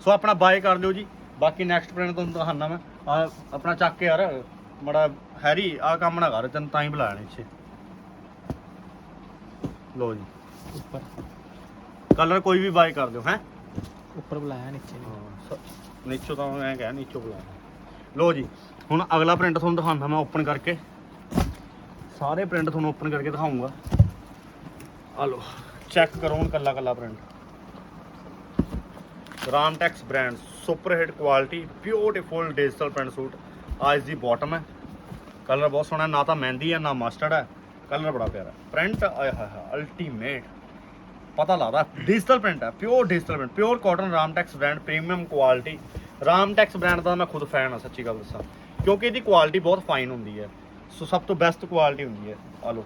[SPEAKER 1] ਸੋ ਆਪਣਾ ਬਾਏ ਕਰ ਲਿਓ ਜੀ। ਬਾਕੀ ਨੈਕਸਟ ਪ੍ਰਿੰਟ ਤੁਹਾਨੂੰ ਦਿਖਾਣਾ ਮੈਂ। ਆ ਆਪਣਾ ਚੱਕ ਕੇ ਯਾਰ ਮੜਾ ਹੈਰੀ ਆ ਕੰਮ ਨਾ ਕਰ ਤੈਨੂੰ ਤਾਂ ਹੀ ਬੁਲਾਇਆ ਨੇ ਇੱਥੇ। ਲੋ ਜੀ।
[SPEAKER 2] ਉੱਪਰ।
[SPEAKER 1] ਕਲਰ ਕੋਈ ਵੀ ਬਾਏ ਕਰ ਦਿਓ ਹੈ?
[SPEAKER 2] ਉੱਪਰ ਬੁਲਾਇਆ ਨੀਚੇ ਨਹੀਂ
[SPEAKER 1] ਨੀਚੋ ਤਾਂ ਮੈਂ ਕਹਿ ਨੀਚੋ ਬੁਲਾਇਆ। ਲੋ ਜੀ ਹੁਣ ਅਗਲਾ ਪ੍ਰਿੰਟ ਤੁਹਾਨੂੰ ਦਿਖਾਉਂਦਾ ਮੈਂ ਓਪਨ ਕਰਕੇ। ਸਾਰੇ ਪ੍ਰਿੰਟ ਤੁਹਾਨੂੰ ਓਪਨ ਕਰਕੇ ਦਿਖਾਉਂਗਾ ਆ ਲੋ ਚੈੱਕ ਕਰੋ ਹੁਣ ਕੱਲਾ ਕੱਲਾ print Ramtex brand, super hit quality beautiful digital print suit ਆ ਦੀ ਬਾਟਮ ਹੈ। ਕਲਰ ਬਹੁਤ ਸੋਹਣਾ ਨਾ ਤਾਂ ਮਹਿੰਦੀ ਹੈ, ਨਾ ਮਸਟਰਡ ਹੈ। ਕਲਰ ਬੜਾ ਪਿਆਰਾ ਪ੍ਰਿੰਟ ਆਇਆ ਹੋਇਆ ਅਲਟੀਮੇਟ ਪਤਾ ਲੱਗਦਾ ਡਿਜੀਟਲ ਪ੍ਰਿੰਟ ਹੈ pure digital print pure cotton Ramtex brand premium quality Ramtex brand ਦਾ ਮੈਂ ਖੁਦ ਫੈਨ ਹਾਂ, ਸੱਚੀ ਗੱਲ ਦੱਸਾਂ। ਕਿਉਂਕਿ ਇਹਦੀ ਕੁਆਲਿਟੀ ਬਹੁਤ ਫਾਈਨ ਹੁੰਦੀ ਹੈ। ਸੋ ਸਭ ਤੋਂ ਬੈਸਟ ਕੁਆਲਿਟੀ ਹੁੰਦੀ ਹੈ। ਆ ਲਓ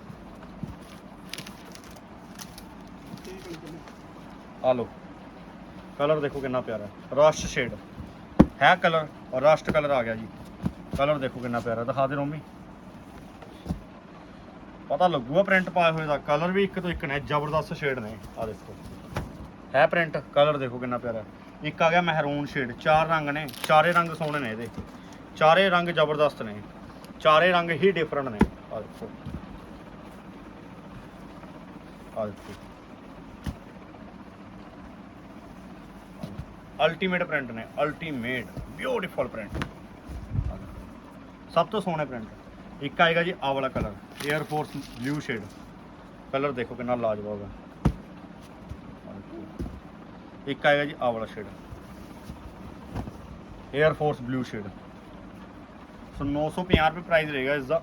[SPEAKER 1] ਆ ਲਓ। ਕਲਰ ਦੇਖੋ ਕਿੰਨਾ ਪਿਆਰਾ ਰਸ਼ ਸ਼ੇਡ। ਹੈ ਕਲਰ ਔਰ ਰਸਟ ਕਲਰ ਆ ਗਿਆ ਜੀ। ਕਲਰ ਦੇਖੋ ਕਿੰਨਾ ਪਿਆਰਾ ਦਿਖਾ ਦੇ ਰੋਮੀ। ਪਤਾ ਲੱਗੂਗਾ ਪ੍ਰਿੰਟ ਪਾਏ ਹੋਏ ਦਾ। ਕਲਰ ਵੀ ਇੱਕ ਤੋਂ ਇੱਕ ਨੇ। ਜ਼ਬਰਦਸਤ ਸ਼ੇਡ ਨੇ। ਆ ਦੇਖੋ। ਹੈ ਪ੍ਰਿੰਟ। ਕਲਰ ਦੇਖੋ ਕਿੰਨਾ ਪਿਆਰਾ ਇੱਕ ਆ ਗਿਆ ਮਹਿਰੂਨ ਸ਼ੇਡ। ਚਾਰ ਰੰਗ ਨੇ। ਚਾਰੇ ਰੰਗ ਸੋਹਣੇ ਨੇ ਇਹਦੇ। ਚਾਰੇ ਰੰਗ ਜ਼ਬਰਦਸਤ ਨੇ। ਚਾਰੇ ਰੰਗ ਹੀ ਡਿਫਰੈਂਟ ਨੇ। ਆ ਦੇਖੋ। ਆ ਦੇਖੋ। ਅਲਟੀਮੇਟ ਪ੍ਰਿੰਟ ਨੇ ਅਲਟੀਮੇਟ ਬਿਊਟੀਫੁਲ ਪ੍ਰਿੰਟ ਸਭ ਤੋਂ ਸੋਹਣੇ ਪ੍ਰਿੰਟ ਇੱਕ ਆਏਗਾ ਜੀ ਆਹ ਵਾਲਾ colour air force blue shade colour ਦੇਖੋ ਕਿੰਨਾ ਲਾਜਵਾਬ ਹੈ। ਇੱਕ ਆਏਗਾ ਜੀ ਆਹ ਵਾਲਾ shade air force blue shade so 950 ਰੁਪਏ ਪ੍ਰਾਈਸ ਰਹੇਗਾ ਇਸ ਦਾ।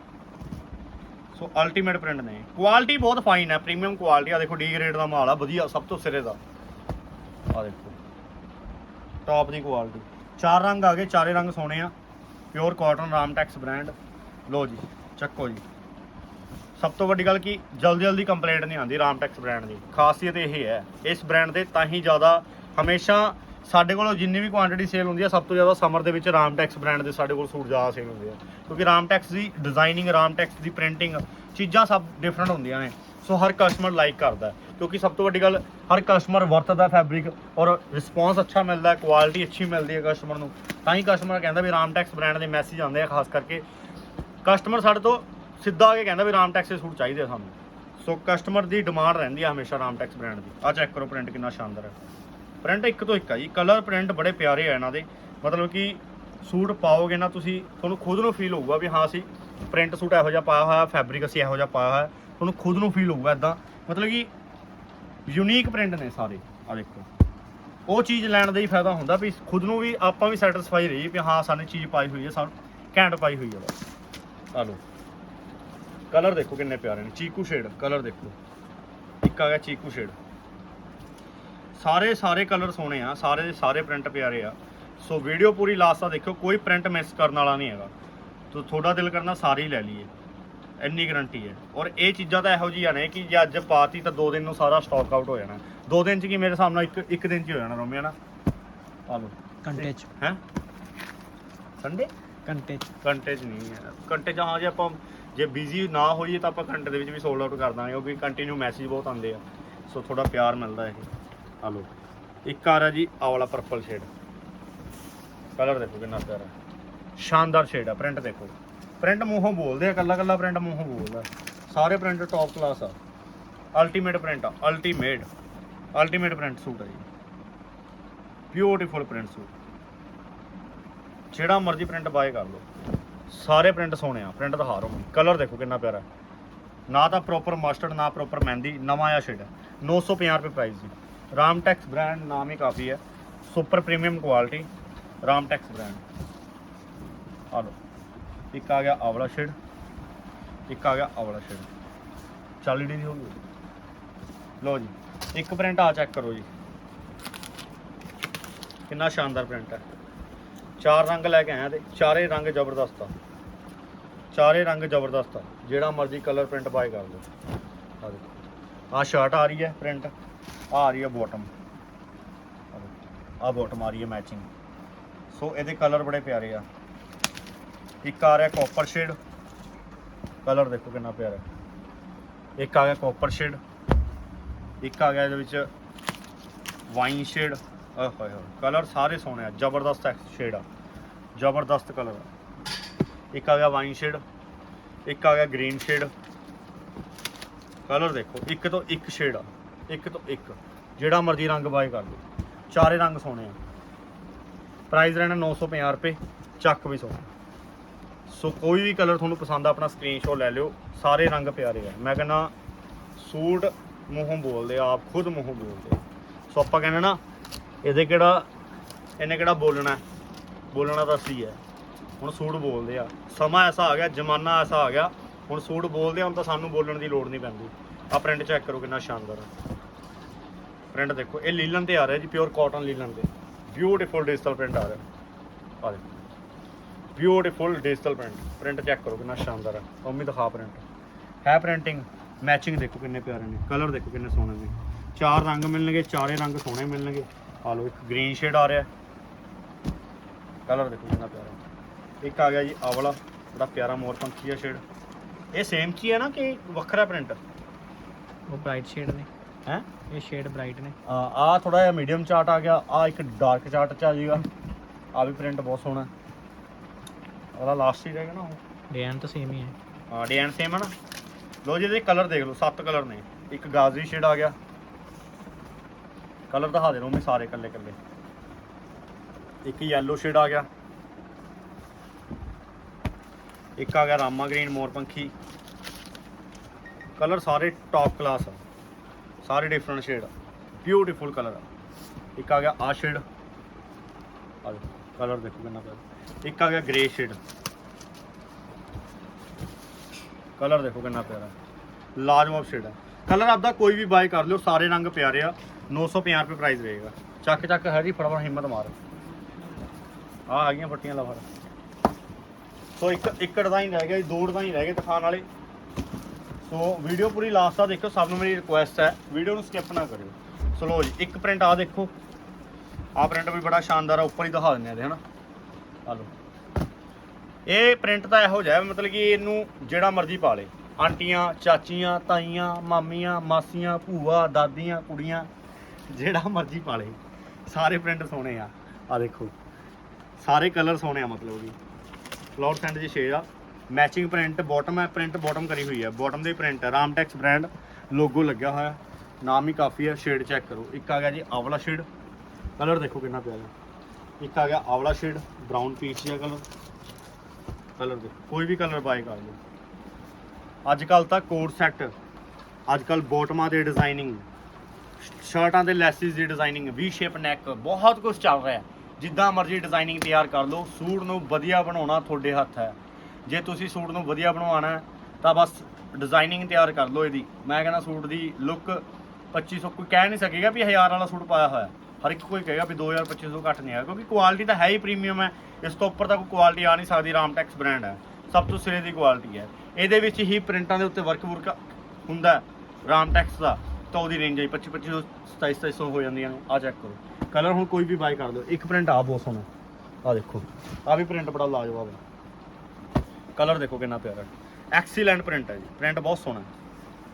[SPEAKER 1] ਸੋ ਅਲਟੀਮੇਟ ਪ੍ਰਿੰਟ ਨੇ। ਕੁਆਲਿਟੀ ਬਹੁਤ ਫਾਈਨ ਹੈ ਪ੍ਰੀਮੀਅਮ ਕੁਆਲਿਟੀ ਆ ਦੇਖੋ ਡੀ ਗ੍ਰੇਡ ਦਾ ਮਾਲ ਆ, ਵਧੀਆ, ਸਭ ਤੋਂ ਸਿਰੇ ਦਾ। ਆ ਦੇਖੋ। ਟੌਪ ਦੀ ਕੁਆਲਿਟੀ ਚਾਰ ਰੰਗ ਆ ਗਏ, ਚਾਰੇ ਰੰਗ ਸੋਹਣੇ ਆ। ਪਿਓਰ ਕਾਟਨ ਰਾਮਟੈਕਸ ਬ੍ਰਾਂਡ ਲੋ ਜੀ, ਚੱਕੋ ਜੀ। ਸਭ ਤੋਂ ਵੱਡੀ ਗੱਲ ਕਿ, ਜਲਦੀ ਜਲਦੀ ਕੰਪਲੇਂਟ ਨਹੀਂ ਆਉਂਦੀ ਰਾਮਟੈਕਸ ਬ੍ਰਾਂਡ ਦੀ। ਖਾਸੀਅਤ ਇਹ ਹੈ, ਇਸ ਬ੍ਰਾਂਡ ਦੇ ਤਾਂ ਹੀ ਜ਼ਿਆਦਾ ਹਮੇਸ਼ਾ ਸਾਡੇ ਕੋਲ ਜਿੰਨੀ ਵੀ ਕੁਆਂਟੀਟੀ ਸੇਲ ਹੁੰਦੀ ਹੈ ਸਭ ਤੋਂ ਜ਼ਿਆਦਾ ਸਮਰ ਦੇ ਵਿੱਚ ਰਾਮਟੈਕਸ ਬ੍ਰਾਂਡ ਦੇ ਸਾਡੇ ਕੋਲ ਸੂਟ ਜ਼ਿਆਦਾ ਸੇਲ ਹੁੰਦੇ ਆ। ਕਿਉਂਕਿ ਰਾਮਟੈਕਸ ਦੀ ਡਿਜ਼ਾਈਨਿੰਗ ਰਾਮਟੈਕਸ ਦੀ ਪ੍ਰਿੰਟਿੰਗ ਚੀਜ਼ਾਂ ਸਭ ਡਿਫਰੈਂਟ ਹੁੰਦੀਆਂ ਨੇ। ਸੋ ਹਰ ਕਸਟਮਰ ਲਾਈਕ ਕਰਦਾ। ਹੈ। ਕਿਉਂਕਿ ਸਭ ਤੋਂ ਵੱਡੀ ਗੱਲ, ਹਰ ਕਸਟਮਰ ਵਰਤਦਾ ਫੈਬਰਿਕ ਔਰ ਰਿਸਪੌਂਸ ਅੱਛਾ ਮਿਲਦਾ ਕੁਆਲਿਟੀ ਅੱਛੀ ਮਿਲਦੀ ਹੈ ਕਸਟਮਰ ਨੂੰ। ਤਾਂ ਹੀ ਕਸਟਮਰ ਕਹਿੰਦਾ ਵੀ ਰਾਮਟੈਕਸ ਬ੍ਰਾਂਡ ਦੇ ਮੈਸੇਜ ਆਉਂਦੇ ਆ, ਖਾਸ ਕਰਕੇ ਕਸਟਮਰ ਸਾਡੇ ਤੋਂ ਸਿੱਧਾ ਆ ਕੇ ਕਹਿੰਦਾ ਵੀ ਰਾਮਟੈਕਸ ਦੇ ਸੂਟ ਚਾਹੀਦੇ ਆ ਸਾਨੂੰ। ਸੋ ਕਸਟਮਰ ਦੀ ਡਿਮਾਂਡ ਰਹਿੰਦੀ ਆ ਹਮੇਸ਼ਾ ਰਾਮਟੈਕਸ ਬ੍ਰਾਂਡ ਦੀ। ਆ ਚੈੱਕ ਕਰੋ ਪ੍ਰਿੰਟ ਕਿੰਨਾ ਸ਼ਾਨਦਾਰ ਹੈ। ਪ੍ਰਿੰਟ ਇੱਕ ਤੋਂ ਇੱਕ ਆ ਜੀ। ਕਲਰ ਪ੍ਰਿੰਟ ਬੜੇ ਪਿਆਰੇ ਆ ਇਹਨਾਂ ਦੇ। ਮਤਲਬ ਕਿ ਸੂਟ ਪਾਓਗੇ ਨਾ ਤੁਸੀਂ, ਤੁਹਾਨੂੰ ਖੁਦ ਨੂੰ ਫੀਲ ਹੋਊਗਾ ਵੀ ਹਾਂ, ਅਸੀਂ ਪ੍ਰਿੰਟ ਸੂਟ ਇਹੋ ਜਿਹਾ ਪਾਇਆ ਹੋਇਆ ਫੈਬਰਿਕ ਅਸੀਂ ਇਹੋ ਜਿਹਾ ਪਾਇਆ ਹੋਇਆ। ਤੁਹਾਨੂੰ ਖੁਦ ਨੂੰ ਫੀਲ ਹੋਊਗਾ ਇਦਾਂ ਮਤਲਬ ਕਿ ਯੂਨੀਕ ਪ੍ਰਿੰਟ ਨੇ ਸਾਰੇ। ਆ ਦੇਖੋ। ਉਹ ਚੀਜ਼ ਲੈਣ ਦਾ ਹੀ ਫਾਇਦਾ ਹੁੰਦਾ ਵੀ ਖੁਦ ਨੂੰ ਵੀ ਆਪਾਂ ਵੀ ਸੈਟੀਸਫਾਈ ਰਹੀਏ ਵੀ ਹਾਂ, ਸਾਨੂੰ ਚੀਜ਼ ਪਾਈ ਹੋਈ ਹੈ ਸਾਨੂੰ ਘੈਂਟ ਪਾਈ ਹੋਈ ਹੈ ਬਸ। ਆ ਲਓ। ਕਲਰ ਦੇਖੋ ਕਿੰਨੇ ਪਿਆਰੇ ਨੇ। ਚੀਕੂ ਸ਼ੇਡ ਕਲਰ ਦੇਖੋ। ਇੱਕ ਆ ਗਿਆ ਚੀਕੂ ਸ਼ੇਡ ਸਾਰੇ ਸਾਰੇ ਕਲਰ ਸੋਹਣੇ ਆ, ਸਾਰੇ ਦੇ ਸਾਰੇ ਪ੍ਰਿੰਟ ਪਿਆਰੇ ਆ। ਸੋ ਵੀਡੀਓ ਪੂਰੀ ਲਾਸਟ ਤੱਕ ਦੇਖਿਓ, ਕੋਈ ਪ੍ਰਿੰਟ ਮਿਸ ਕਰਨ ਵਾਲਾ ਨਹੀਂ ਹੈਗਾ। ਤੋ ਤੁਹਾਡਾ ਦਿਲ ਕਰਨਾ ਸਾਰੇ ਹੀ ਲੈ ਲਈਏ। ਇੰਨੀ ਗਾਰੰਟੀ ਹੈ। ਔਰ ਇਹ ਚੀਜ਼ਾਂ ਤਾਂ ਇਹੋ ਜਿਹੀਆਂ ਨੇ ਕਿ ਜੇ ਅੱਜ ਪਾਤੀ ਤਾਂ ਦੋ ਦਿਨ ਨੂੰ ਸਾਰਾ ਸਟਾਕ ਆਊਟ ਹੋ ਜਾਣਾ। ਦੋ ਦਿਨ ਚ ਕੀ ਮੇਰੇ ਸਾਹਮਣੇ ਇੱਕ ਇੱਕ ਦਿਨ ਚ ਹੀ ਜਾਣਾ ਰੋਮੀਆ ਨਾ ਆ ਲਓ
[SPEAKER 2] ਘੰਟੇ ਚ।
[SPEAKER 1] ਹੈ? ਸੰਡੇ
[SPEAKER 2] ਘੰਟੇ ਚ।
[SPEAKER 1] ਘੰਟੇ 'ਚ ਨਹੀਂ ਹੈ। ਘੰਟੇ 'ਚ ਹਾਂ ਜੇ ਆਪਾਂ ਜੇ ਬਿਜ਼ੀ ਨਾ ਹੋਈਏ ਤਾਂ ਆਪਾਂ ਘੰਟੇ ਦੇ ਵਿੱਚ ਵੀ ਸੋਲਡ ਆਊਟ ਕਰ ਦਾਂਗੇ ਕਿਉਂਕਿ ਕੰਟੀਨਿਊ ਮੈਸੇਜ ਬਹੁਤ ਆਉਂਦੇ ਆ। ਸੋ ਥੋੜਾ ਪਿਆਰ ਮਿਲਦਾ ਇਹ। ਆ ਲੋ ਇੱਕ ਆ ਰਿਹਾ ਜੀ ਆਹ ਵਾਲਾ ਪਰਪਲ ਸ਼ੇਡ ਕਲਰ ਦੇਖੋ ਕਿੰਨਾ ਪਿਆਰਾ। ਸ਼ਾਨਦਾਰ ਸ਼ੇਡ ਆ ਪ੍ਰਿੰਟ ਦੇਖੋ। ਪ੍ਰਿੰਟ ਮੂੰਹੋਂ ਬੋਲਦੇ ਆ ਕੱਲਾ ਕੱਲਾ ਪ੍ਰਿੰਟ ਮੂੰਹੋਂ ਬੋਲਦਾ। ਸਾਰੇ ਪ੍ਰਿੰਟ ਟੌਪ ਕਲਾਸ ਆ। ਅਲਟੀਮੇਟ ਪ੍ਰਿੰਟ ਆ ਅਲਟੀਮੇਟ ਅਲਟੀਮੇਟ ਪ੍ਰਿੰਟ ਸੂਟ ਆ ਜੀ। Beautiful print suit. ਜਿਹੜਾ ਮਰਜ਼ੀ ਪ੍ਰਿੰਟ ਬਾਏ ਕਰ ਲਓ। ਸਾਰੇ ਪ੍ਰਿੰਟ ਸੋਹਣੇ ਆ, ਪ੍ਰਿੰਟ ਦਿਖਾ ਰਹਾ ਕਲਰ ਦੇਖੋ ਕਿੰਨਾ ਪਿਆਰਾ। ਨਾ ਤਾਂ ਪ੍ਰੋਪਰ ਮਸਟਰਡ ਨਾ ਪ੍ਰੋਪਰ ਮਹਿੰਦੀ, ਨਵਾਂ ਆ ਸ਼ੇਡ 950 ਰੁਪਏ ਪ੍ਰਾਈਸ ਜੀ। ਰਾਮਟੈਕਸ ਬ੍ਰਾਂਡ ਨਾਮ ਹੀ ਕਾਫੀ ਹੈ super premium quality Ramtex brand ਆ ਲਓ। ਇੱਕ ਆ ਗਿਆ ਆਵਲਾ ਸ਼ੇਡ, ਇੱਕ ਆ ਗਿਆ ਆਵਲਾ ਸ਼ੇਡ। 40 ਡੀ ਦੀ ਹੋ ਗਈ। ਲਓ ਜੀ, ਇੱਕ ਪ੍ਰਿੰਟ ਆ ਚੈੱਕ ਕਰੋ ਜੀ। ਕਿੰਨਾ ਸ਼ਾਨਦਾਰ ਪ੍ਰਿੰਟ ਹੈ। ਚਾਰ ਰੰਗ ਲੈ ਕੇ ਆਇਆ ਤੇ ਚਾਰੇ ਰੰਗ ਜ਼ਬਰਦਸਤ ਆ। ਚਾਰੇ ਰੰਗ ਜ਼ਬਰਦਸਤ ਆ। ਜਿਹੜਾ ਮਰਜ਼ੀ ਕਲਰ ਪ੍ਰਿੰਟ ਬਾਏ ਕਰ ਲਓ। ਆ ਦੇਖੋ। ਆ ਸ਼ਰਟ ਆ ਰਹੀ ਹੈ ਪ੍ਰਿੰਟ ਆ ਆ ਰਹੀ ਹੈ ਬਾਟਮ ਆ ਬਾਟਮ ਆ ਰਹੀ ਹੈ ਮੈਚਿੰਗ ਸੋ ਇਹਦੇ ਕਲਰ ਬੜੇ ਪਿਆਰੇ ਆ। ਇੱਕ ਆ ਰਿਹਾ ਕਾਪਰ ਸ਼ੇਡ ਕਲਰ ਦੇਖੋ ਕਿੰਨਾ ਪਿਆਰਾ ਇੱਕ ਆ ਗਿਆ ਕਾਪਰ ਸ਼ੇਡ ਇੱਕ ਆ ਗਿਆ ਇਹਦੇ ਵਿੱਚ ਵਾਈਨ ਸ਼ੇਡ ਓਏ ਹੋਏ ਕਲਰ ਸਾਰੇ ਸੋਹਣੇ ਆ, ਜ਼ਬਰਦਸਤ ਸ਼ੇਡ ਆ। ਜ਼ਬਰਦਸਤ ਕਲਰ ਆ। ਇੱਕ ਆ ਗਿਆ ਵਾਈਨ ਸ਼ੇਡ ਇੱਕ ਆ ਗਿਆ ਗ੍ਰੀਨ ਸ਼ੇਡ ਕਲਰ ਦੇਖੋ, ਇੱਕ ਤੋਂ ਇੱਕ ਸ਼ੇਡ ਆ, ਇੱਕ ਤੋਂ ਇੱਕ। ਜਿਹੜਾ ਮਰਜ਼ੀ ਰੰਗ ਬਾਏ ਕਰ ਲਓ। ਚਾਰੇ ਰੰਗ ਸੋਹਣੇ ਆ। ਪ੍ਰਾਈਸ ਰਹਿਣਾ 950 ਰੁਪਏ, ਚੱਕ ਵੀ ਸੋਹਣਾ। ਸੋ ਕੋਈ ਵੀ ਕਲਰ ਤੁਹਾਨੂੰ ਪਸੰਦ ਆ, ਆਪਣਾ ਸਕਰੀਨਸ਼ਾਟ ਲੈ ਲਿਓ। ਸਾਰੇ ਰੰਗ ਪਿਆਰੇ ਆ। ਮੈਂ ਕਹਿੰਦਾ, ਸੂਟ ਮੂੰਹੋਂ ਬੋਲਦੇ ਆ, ਆਪ ਖੁਦ ਮੂੰਹੋਂ ਬੋਲਦੇ ਸੋ ਆਪਾਂ ਕਹਿੰਦੇ ਨਾ, ਇਹਦੇ ਕਿਹੜਾ, ਇਹਨੇ ਕਿਹੜਾ ਬੋਲਣਾ ਬੋਲਣਾ ਤਾਂ ਸੀ ਹੈ। ਹੁਣ ਸੂਟ ਬੋਲਦੇ ਆ। ਸਮਾਂ ਐਸਾ ਆ ਗਿਆ, ਜ਼ਮਾਨਾ ਐਸਾ ਆ ਗਿਆ। ਹੁਣ ਸੂਟ ਬੋਲਦੇ ਆ, ਹੁਣ ਤਾਂ ਸਾਨੂੰ ਬੋਲਣ ਦੀ ਲੋੜ ਨਹੀਂ ਪੈਂਦੀ। ਆ ਪ੍ਰਿੰਟ ਚੈੱਕ ਕਰੋ ਕਿੰਨਾ ਸ਼ਾਨਦਾਰ ਹੈ ਪ੍ਰਿੰਟ ਦੇਖੋ, ਇਹ ਲੀਲਨ ਤੇ ਆ ਰਿਹਾ ਜੀ ਪਿਓਰ ਕਾਟਨ ਲੀਲਨ ਤੇ। ਬਿਊਟੀਫੁਲ ਡਿਜੀਟਲ ਪ੍ਰਿੰਟ ਆ ਰਿਹਾ। ਆ ਦੇਖੋ। Beautiful digital print print check ਕਰੋ ਕਿੰਨਾ ਸ਼ਾਨਦਾਰ ਹੈ। ਮੰਮੀ ਦਿਖਾ ਪ੍ਰਿੰਟ ਹੈ ਪ੍ਰਿੰਟਿੰਗ ਮੈਚਿੰਗ ਦੇਖੋ ਕਿੰਨੇ ਪਿਆਰੇ ਨੇ। ਕਲਰ ਦੇਖੋ ਕਿੰਨੇ ਸੋਹਣੇ ਨੇ। ਚਾਰ ਰੰਗ ਮਿਲਣਗੇ ਚਾਰੇ ਰੰਗ ਸੋਹਣੇ ਮਿਲਣਗੇ। ਆ ਲਓ ਇੱਕ ਗ੍ਰੀਨ ਸ਼ੇਡ ਆ ਰਿਹਾ। ਕਲਰ ਦੇਖੋ ਕਿੰਨਾ ਪਿਆਰਾ ਇੱਕ ਆ ਗਿਆ ਜੀ ਆਹ ਵਾਲਾ ਬੜਾ ਪਿਆਰਾ ਮੋਰ ਪੰਖੀ ਆ ਸ਼ੇਡ ਇਹ ਸੇਮ ਚ ਹੀ ਨਾ ਕਿ ਵੱਖਰਾ ਪ੍ਰਿੰਟ
[SPEAKER 2] ਉਹ ਬ੍ਰਾਈਟ ਸ਼ੇਡ ਨੇ।
[SPEAKER 1] ਹੈ?
[SPEAKER 2] ਇਹ ਸ਼ੇਡ ਬ੍ਰਾਈਟ ਨੇ।
[SPEAKER 1] ਆ ਥੋੜਾ ਜਿਹਾ ਮੀਡੀਅਮ ਚਾਰਟ ਆ ਗਿਆ। ਆ ਇੱਕ ਡਾਰਕ ਚਾਰਟ ਚ ਆ ਜਾਏਗਾ ਆ ਵੀ ਪ੍ਰਿੰਟ ਬਹੁਤ ਸੋਹਣਾ ਉਹਦਾ ਲਾਸਟ ਹੀ ਰਹੇਗਾ ਨਾ ਉਹ।
[SPEAKER 2] ਡਿਜ਼ਾਈਨ ਤਾਂ ਸੇਮ ਹੀ ਹੈ।
[SPEAKER 1] ਹਾਂ ਡਿਜ਼ਾਈਨ ਸੇਮ ਹੈ ਨਾ। ਲੋ ਜੀ ਇਹਦੇ ਕਲਰ ਦੇਖ ਲਓ ਸੱਤ ਕਲਰ ਨੇ। ਇੱਕ ਗਾਜ਼ਰੀ ਸ਼ੇਡ ਆ ਗਿਆ। ਕਲਰ ਦਿਖਾ ਦੇ ਰਹਾ ਮੈਂ ਸਾਰੇ ਇਕੱਲੇ ਇਕੱਲੇ। ਇੱਕ ਯੈਲੋ ਸ਼ੇਡ ਆ ਗਿਆ। ਇੱਕ ਆ ਗਿਆ ਰਾਮਾ ਗ੍ਰੀਨ ਮੋਰ ਪੰਖੀ। ਕਲਰ ਸਾਰੇ ਟੌਪ ਕਲਾਸ ਆ। ਸਾਰੇ ਡਿਫਰੈਂਟ ਸ਼ੇਡ ਆ। ਬਿਊਟੀਫੁਲ ਕਲਰ ਆ। ਇੱਕ ਆ ਗਿਆ ਆ ਸ਼ੇਡ ਆ ਕਲਰ ਦੇਖੋ ਕਿੰਨਾ ਪਿਆਰਾ। ਇੱਕ ਆ ਗਿਆ ਗ੍ਰੇ ਸ਼ੇਡ। ਕਲਰ ਦੇਖੋ ਕਿੰਨਾ ਪਿਆਰਾ। ਲਾਜਵਾਬ ਸ਼ੇਡ ਹੈ ਕਲਰ ਆਪਦਾ ਕੋਈ ਵੀ ਬਾਈ ਕਰ ਲਿਓ, ਸਾਰੇ ਰੰਗ ਪਿਆਰੇ ਆ। 950 ਰੁਪਏ ਪ੍ਰਾਈਸ ਰਹੇਗਾ। ਚੱਕ ਚੱਕ ਹਰੀ ਫਟਾਫਟ ਹਿੰਮਤ ਮਾਰ। ਆ ਆ ਗਈਆਂ ਫੱਟੀਆਂ ਲਾ ਫੜ। ਸੋ ਇੱਕ ਇੱਕ ਡਿਜ਼ਾਈਨ ਰਹਿ ਗਿਆ ਜੀ, ਦੋ ਡਿਜ਼ਾਈਨ ਰਹਿ ਗਏ ਦਿਖਾਉਣ ਵਾਲੇ। ਸੋ ਵੀਡੀਓ ਪੂਰੀ ਲਾਸਟ ਤੱਕ ਦੇਖੋ ਸਭ ਨੂੰ ਮੇਰੀ ਰਿਕੁਐਸਟ ਹੈ। ਵੀਡੀਓ ਨੂੰ ਸਕਿਪ ਨਾ ਕਰਿਓ। ਸੋ ਲਓ ਜੀ, ਇੱਕ ਪ੍ਰਿੰਟ ਆ ਦੇਖੋ। ਆ ਪ੍ਰਿੰਟ ਵੀ ਬੜਾ ਸ਼ਾਨਦਾਰ ਆ, ਉੱਪਰ ਹੀ ਦਿਖਾ ਦਿੰਦੇ ਆ ਇਹਦੇ, ਹਨਾ? ਆ ਲਓ। ਇਹ ਪ੍ਰਿੰਟ ਤਾਂ ਇਹੋ ਜਿਹਾ ਮਤਲਬ ਕਿ ਇਹਨੂੰ ਜਿਹੜਾ ਮਰਜ਼ੀ ਪਾ ਲੇ। ਆਂਟੀਆਂ, ਚਾਚੀਆਂ, ਤਾਈਆਂ, ਮਾਮੀਆਂ, ਮਾਸੀਆਂ, ਭੂਆ, ਦਾਦੀਆਂ, ਕੁੜੀਆਂ, ਜਿਹੜਾ ਮਰਜ਼ੀ ਪਾ ਲੇ। ਸਾਰੇ ਪ੍ਰਿੰਟ ਸੋਹਣੇ ਆ। ਆ ਦੇਖੋ। ਸਾਰੇ ਕਲਰ ਸੋਹਣੇ ਆ, ਮਤਲਬ ਕਿ। ਫਲੋਰ ਸੈਂਡ ਜੀ ਸ਼ੇਡ ਆ। ਮੈਚਿੰਗ ਪ੍ਰਿੰਟ ਬਾਟਮ ਹੈ ਪ੍ਰਿੰਟ ਬਾਟਮ ਕਰੀ ਹੋਈ ਹੈ ਬਾਟਮ ਦੇ ਪ੍ਰਿੰਟ ਹੈ ਰਾਮਟੈਕਸ ਬ੍ਰਾਂਡ ਲੋਗੋ ਲੱਗਿਆ ਹੋਇਆ। ਨਾਮ ਹੀ ਕਾਫੀ ਹੈ ਸ਼ੇਡ ਚੈੱਕ ਕਰੋ। ਇੱਕ ਆ ਗਿਆ ਜੀ, ਆਵਲਾ ਸ਼ੇਡ ਕਲਰ ਦੇਖੋ ਕਿੰਨਾ ਪਿਆਰਾ ਇੱਕ ਆ ਗਿਆ ਆਵਲਾ ਸ਼ੇਡ ਬ੍ਰਾਊਨ ਪੀਚ ਜਿਹਾ ਕਲਰ। ਕਲਰ ਦੇ ਕੋਈ ਵੀ ਕਲਰ ਬਾਏ ਕਰ ਲਓ। ਅੱਜ ਕੱਲ ਤਾਂ ਕੋਡ ਸੈੱਟ ਅੱਜ ਕੱਲ ਬੋਟਮਾਂ ਦੇ ਡਿਜ਼ਾਈਨਿੰਗ ਸ਼ਰਟਾਂ ਦੇ ਲੈਸਿਸ ਦੀ ਡਿਜ਼ਾਈਨਿੰਗ ਵੀ ਸ਼ੇਪ ਨੈਕ ਬਹੁਤ ਕੁਝ ਚੱਲ ਰਿਹਾ ਜਿੱਦਾਂ ਮਰਜ਼ੀ ਡਿਜ਼ਾਈਨਿੰਗ ਤਿਆਰ ਕਰ ਲਓ, ਸੂਟ ਨੂੰ ਵਧੀਆ ਬਣਾਉਣਾ ਤੁਹਾਡੇ ਹੱਥ ਹੈ। ਜੇ ਤੁਸੀਂ ਸੂਟ ਨੂੰ ਵਧੀਆ ਬਣਵਾਉਣਾ ਤਾਂ ਬਸ ਡਿਜ਼ਾਈਨਿੰਗ ਤਿਆਰ ਕਰ ਲਓ ਇਹਦੀ। ਮੈਂ ਕਹਿੰਦਾ ਸੂਟ ਦੀ ਲੁੱਕ 2500 ਕੋਈ ਕਹਿ ਨਹੀਂ ਸਕੇਗਾ ਵੀ 1000 ਵਾਲਾ ਸੂਟ ਪਾਇਆ ਹੋਇਆ ਹਰ ਇੱਕ ਕੋਈ ਕਹੇਗਾ ਵੀ 2000 2500 ਘੱਟ ਨਹੀਂ ਹੈ ਕਿਉਂਕਿ ਕੁਆਲਿਟੀ ਤਾਂ ਹੈ ਹੀ ਪ੍ਰੀਮੀਅਮ ਹੈ। ਇਸ ਤੋਂ ਉੱਪਰ ਤਾਂ ਕੋਈ ਕੁਆਲਿਟੀ ਆ ਨਹੀਂ ਸਕਦੀ ਰਾਮਟੈਕਸ ਬ੍ਰਾਂਡ ਹੈ। ਸਭ ਤੋਂ ਸਿਰੇ ਦੀ ਕੁਆਲਿਟੀ ਹੈ। ਇਹਦੇ ਵਿੱਚ ਹੀ ਪ੍ਰਿੰਟਾਂ ਦੇ ਉੱਤੇ ਵਰਕ ਵਰਕ ਹੁੰਦਾ ਹੈ ਰਾਮਟੈਕਸ ਦਾ। ਤਾਂ ਉਹਦੀ ਰੇਂਜ ਹੈ 25 2500 2700 ਹੋ ਜਾਂਦੀਆਂ ਨੇ ਆ ਚੈੱਕ ਕਰੋ। ਕਲਰ ਹੁਣ ਕੋਈ ਵੀ ਬਾਈ ਕਰ ਦਿਓ। ਇੱਕ ਪ੍ਰਿੰਟ ਆ ਬਹੁਤ ਸੋਹਣਾ ਆ ਦੇਖੋ ਆ ਵੀ ਪ੍ਰਿੰਟ ਬੜਾ ਲਾਜਵਾਬ ਹੈ। ਕਲਰ ਦੇਖੋ ਕਿੰਨਾ ਪਿਆਰਾ ਐਕਸੀਲੈਂਟ ਪ੍ਰਿੰਟ ਹੈ ਜੀ। ਪ੍ਰਿੰਟ ਬਹੁਤ ਸੋਹਣਾ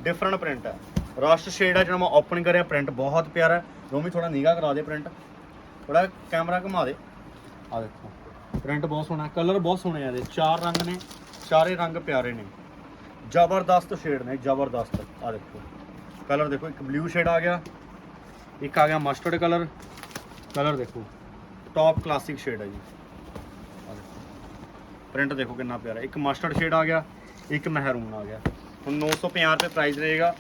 [SPEAKER 1] ਡਿਫਰੈਂਟ ਪ੍ਰਿੰਟ ਹੈ। ਰਸਟ ਸ਼ੇਡ ਹੈ ਜਿਹੜਾ ਮੈਂ ਓਪਨ ਕਰਿਆ ਪ੍ਰਿੰਟ ਬਹੁਤ ਪਿਆਰਾ ਹੈ। ਰੋਮੀ ਥੋੜਾ ਨੀਗਾ ਕਰਾ ਦੇ ਪ੍ਰਿੰਟ ਥੋੜਾ ਕੈਮਰਾ ਘੁਮਾ ਦੇ। ਆ ਦੇਖੋ ਪ੍ਰਿੰਟ ਬਹੁਤ ਸੋਹਣਾ ਕਲਰ ਬਹੁਤ ਸੋਹਣੇ ਆ ਇਹਦੇ। ਚਾਰ ਰੰਗ ਨੇ, ਚਾਰੇ ਰੰਗ ਪਿਆਰੇ ਨੇ। ਜ਼ਬਰਦਸਤ ਸ਼ੇਡ ਨੇ, ਜ਼ਬਰਦਸਤ। ਆ ਦੇਖੋ ਕਲਰ ਦੇਖੋ, ਇੱਕ ਬਲੂ ਸ਼ੇਡ ਆ ਗਿਆ, ਇੱਕ ਆ ਗਿਆ ਮਸਟਰਡ ਕਲਰ ਕਲਰ ਦੇਖੋ ਟੌਪ ਕਲਾਸਿਕ ਸ਼ੇਡ ਹੈ ਜੀ। ਆ ਦੇਖੋ ਪ੍ਰਿੰਟ ਦੇਖੋ ਕਿੰਨਾ ਪਿਆਰਾ। ਇੱਕ ਮਸਟਰਡ ਸ਼ੇਡ ਆ ਗਿਆ, ਇੱਕ ਮਹਿਰੂਨ ਆ ਗਿਆ। ਹੁਣ 950 ਰੁਪਏ ਪ੍ਰਾਈਸ ਰਹੇਗਾ।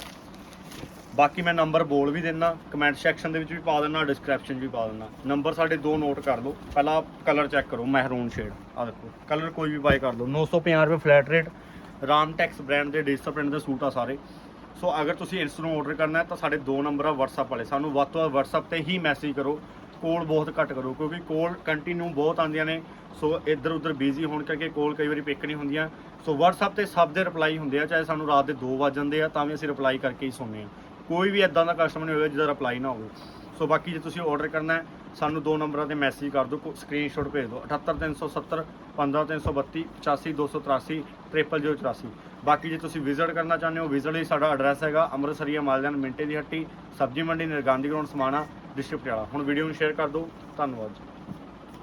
[SPEAKER 1] ਬਾਕੀ ਮੈਂ ਨੰਬਰ ਬੋਲ ਵੀ ਦਿੰਦਾ ਕਮੈਂਟ ਸੈਕਸ਼ਨ ਦੇ ਵਿੱਚ ਵੀ ਪਾ ਦਿੰਦਾ ਡਿਸਕ੍ਰਿਪਸ਼ਨ 'ਚ ਵੀ ਪਾ ਦਿੰਦਾ। ਨੰਬਰ ਸਾਡੇ ਦੋ ਨੋਟ ਕਰ ਲਓ। ਪਹਿਲਾਂ ਕਲਰ ਚੈੱਕ ਕਰੋ, ਮਹਿਰੂਨ ਸ਼ੇਡ ਆ ਦੇਖੋ ਕਲਰ ਕੋਈ ਵੀ ਬਾਈ ਕਰ ਲਓ। 950 ਰੁਪਏ ਫਲੈਟ ਰੇਟ ਰਾਮਟੈਕਸ ਬ੍ਰਾਂਡ ਦੇ ਡਿਜੀਟਲ ਪ੍ਰਿੰਟ ਦੇ ਸੂਟ ਆ ਸਾਰੇ। ਸੋ ਅਗਰ ਤੁਸੀਂ ਇਸ ਨੂੰ ਆਰਡਰ ਕਰਨਾ ਹੈ, ਤਾਂ ਸਾਡੇ ਦੋ ਨੰਬਰ ਆ WhatsApp ਵਾਲੇ। ਸਾਨੂੰ ਵੱਧ ਤੋਂ ਵੱਧ WhatsApp ਤੇ ਹੀ ਮੈਸੇਜ ਕਰੋ। ਕੋਲ ਬਹੁਤ ਘੱਟ ਕਰੋ, ਕਿਉਂਕਿ ਕੋਲ ਕੰਟੀਨਿਊ ਬਹੁਤ ਆਉਂਦੀਆਂ ਨੇ। ਸੋ ਇੱਧਰ ਉੱਧਰ ਬਿਜ਼ੀ ਹੋਣ ਕਰਕੇ ਕੋਲ ਕਈ ਵਾਰੀ ਪਿਕ ਨਹੀਂ ਹੁੰਦੀਆਂ। ਸੋ WhatsApp ਤੇ ਸਭ ਦੇ ਰਿਪਲਾਈ ਹੁੰਦੇ ਆ, ਚਾਹੇ ਸਾਨੂੰ ਰਾਤ ਦੇ 2 ਵਜ ਜਾਂਦੇ ਆ, ਤਾਂ ਵੀ ਅਸੀਂ ਰਿਪਲਾਈ ਕਰਕੇ ਹੀ ਸੁਣਨੇ ਆ। ਕੋਈ ਵੀ ਇਦਾਂ ਦਾ ਕਸਟਮਰ ਨਹੀਂ ਹੋਵੇਗਾ ਜਿਹਦਾ ਰਿਪਲਾਈ ਨਾ ਹੋਵੇ। ਸੋ ਬਾਕੀ ਜੇ ਤੁਸੀਂ ਆਰਡਰ ਕਰਨਾ ਹੈ, ਸਾਨੂੰ ਦੋ ਨੰਬਰਾਂ ਤੇ ਮੈਸੇਜ ਕਰ ਦਿਓ ਸਕਰੀਨਸ਼ਾਟ ਭੇਜ ਦਿਓ। 78370 15332 85283 00084 ਬਾਕੀ ਜੇ ਤੁਸੀਂ ਵਿਜ਼ਿਟ ਕਰਨਾ ਚਾਹੁੰਦੇ ਹੋ ਵਿਜ਼ਿਟ ਲਈ ਸਾਡਾ ਐਡਰੈਸ ਹੈਗਾ ਅੰਮ੍ਰਿਤਸਰੀਆ ਮਾਲਜਾਨ ਮਿੰਟੇ ਦੀ ਹੱਟੀ, ਸਬਜ਼ੀ ਮੰਡੀ, ਨਿਰਗਾਂਧੀ ਗਰਾਊਂਡ ਸਮਾਣਾ ਡਿਸਟ੍ਰਿਕਟ ਪਟਿਆਲਾ। ਹੁਣ ਵੀਡੀਓ ਨੂੰ ਸ਼ੇਅਰ ਕਰ ਦਿਓ। ਧੰਨਵਾਦ ਜੀ।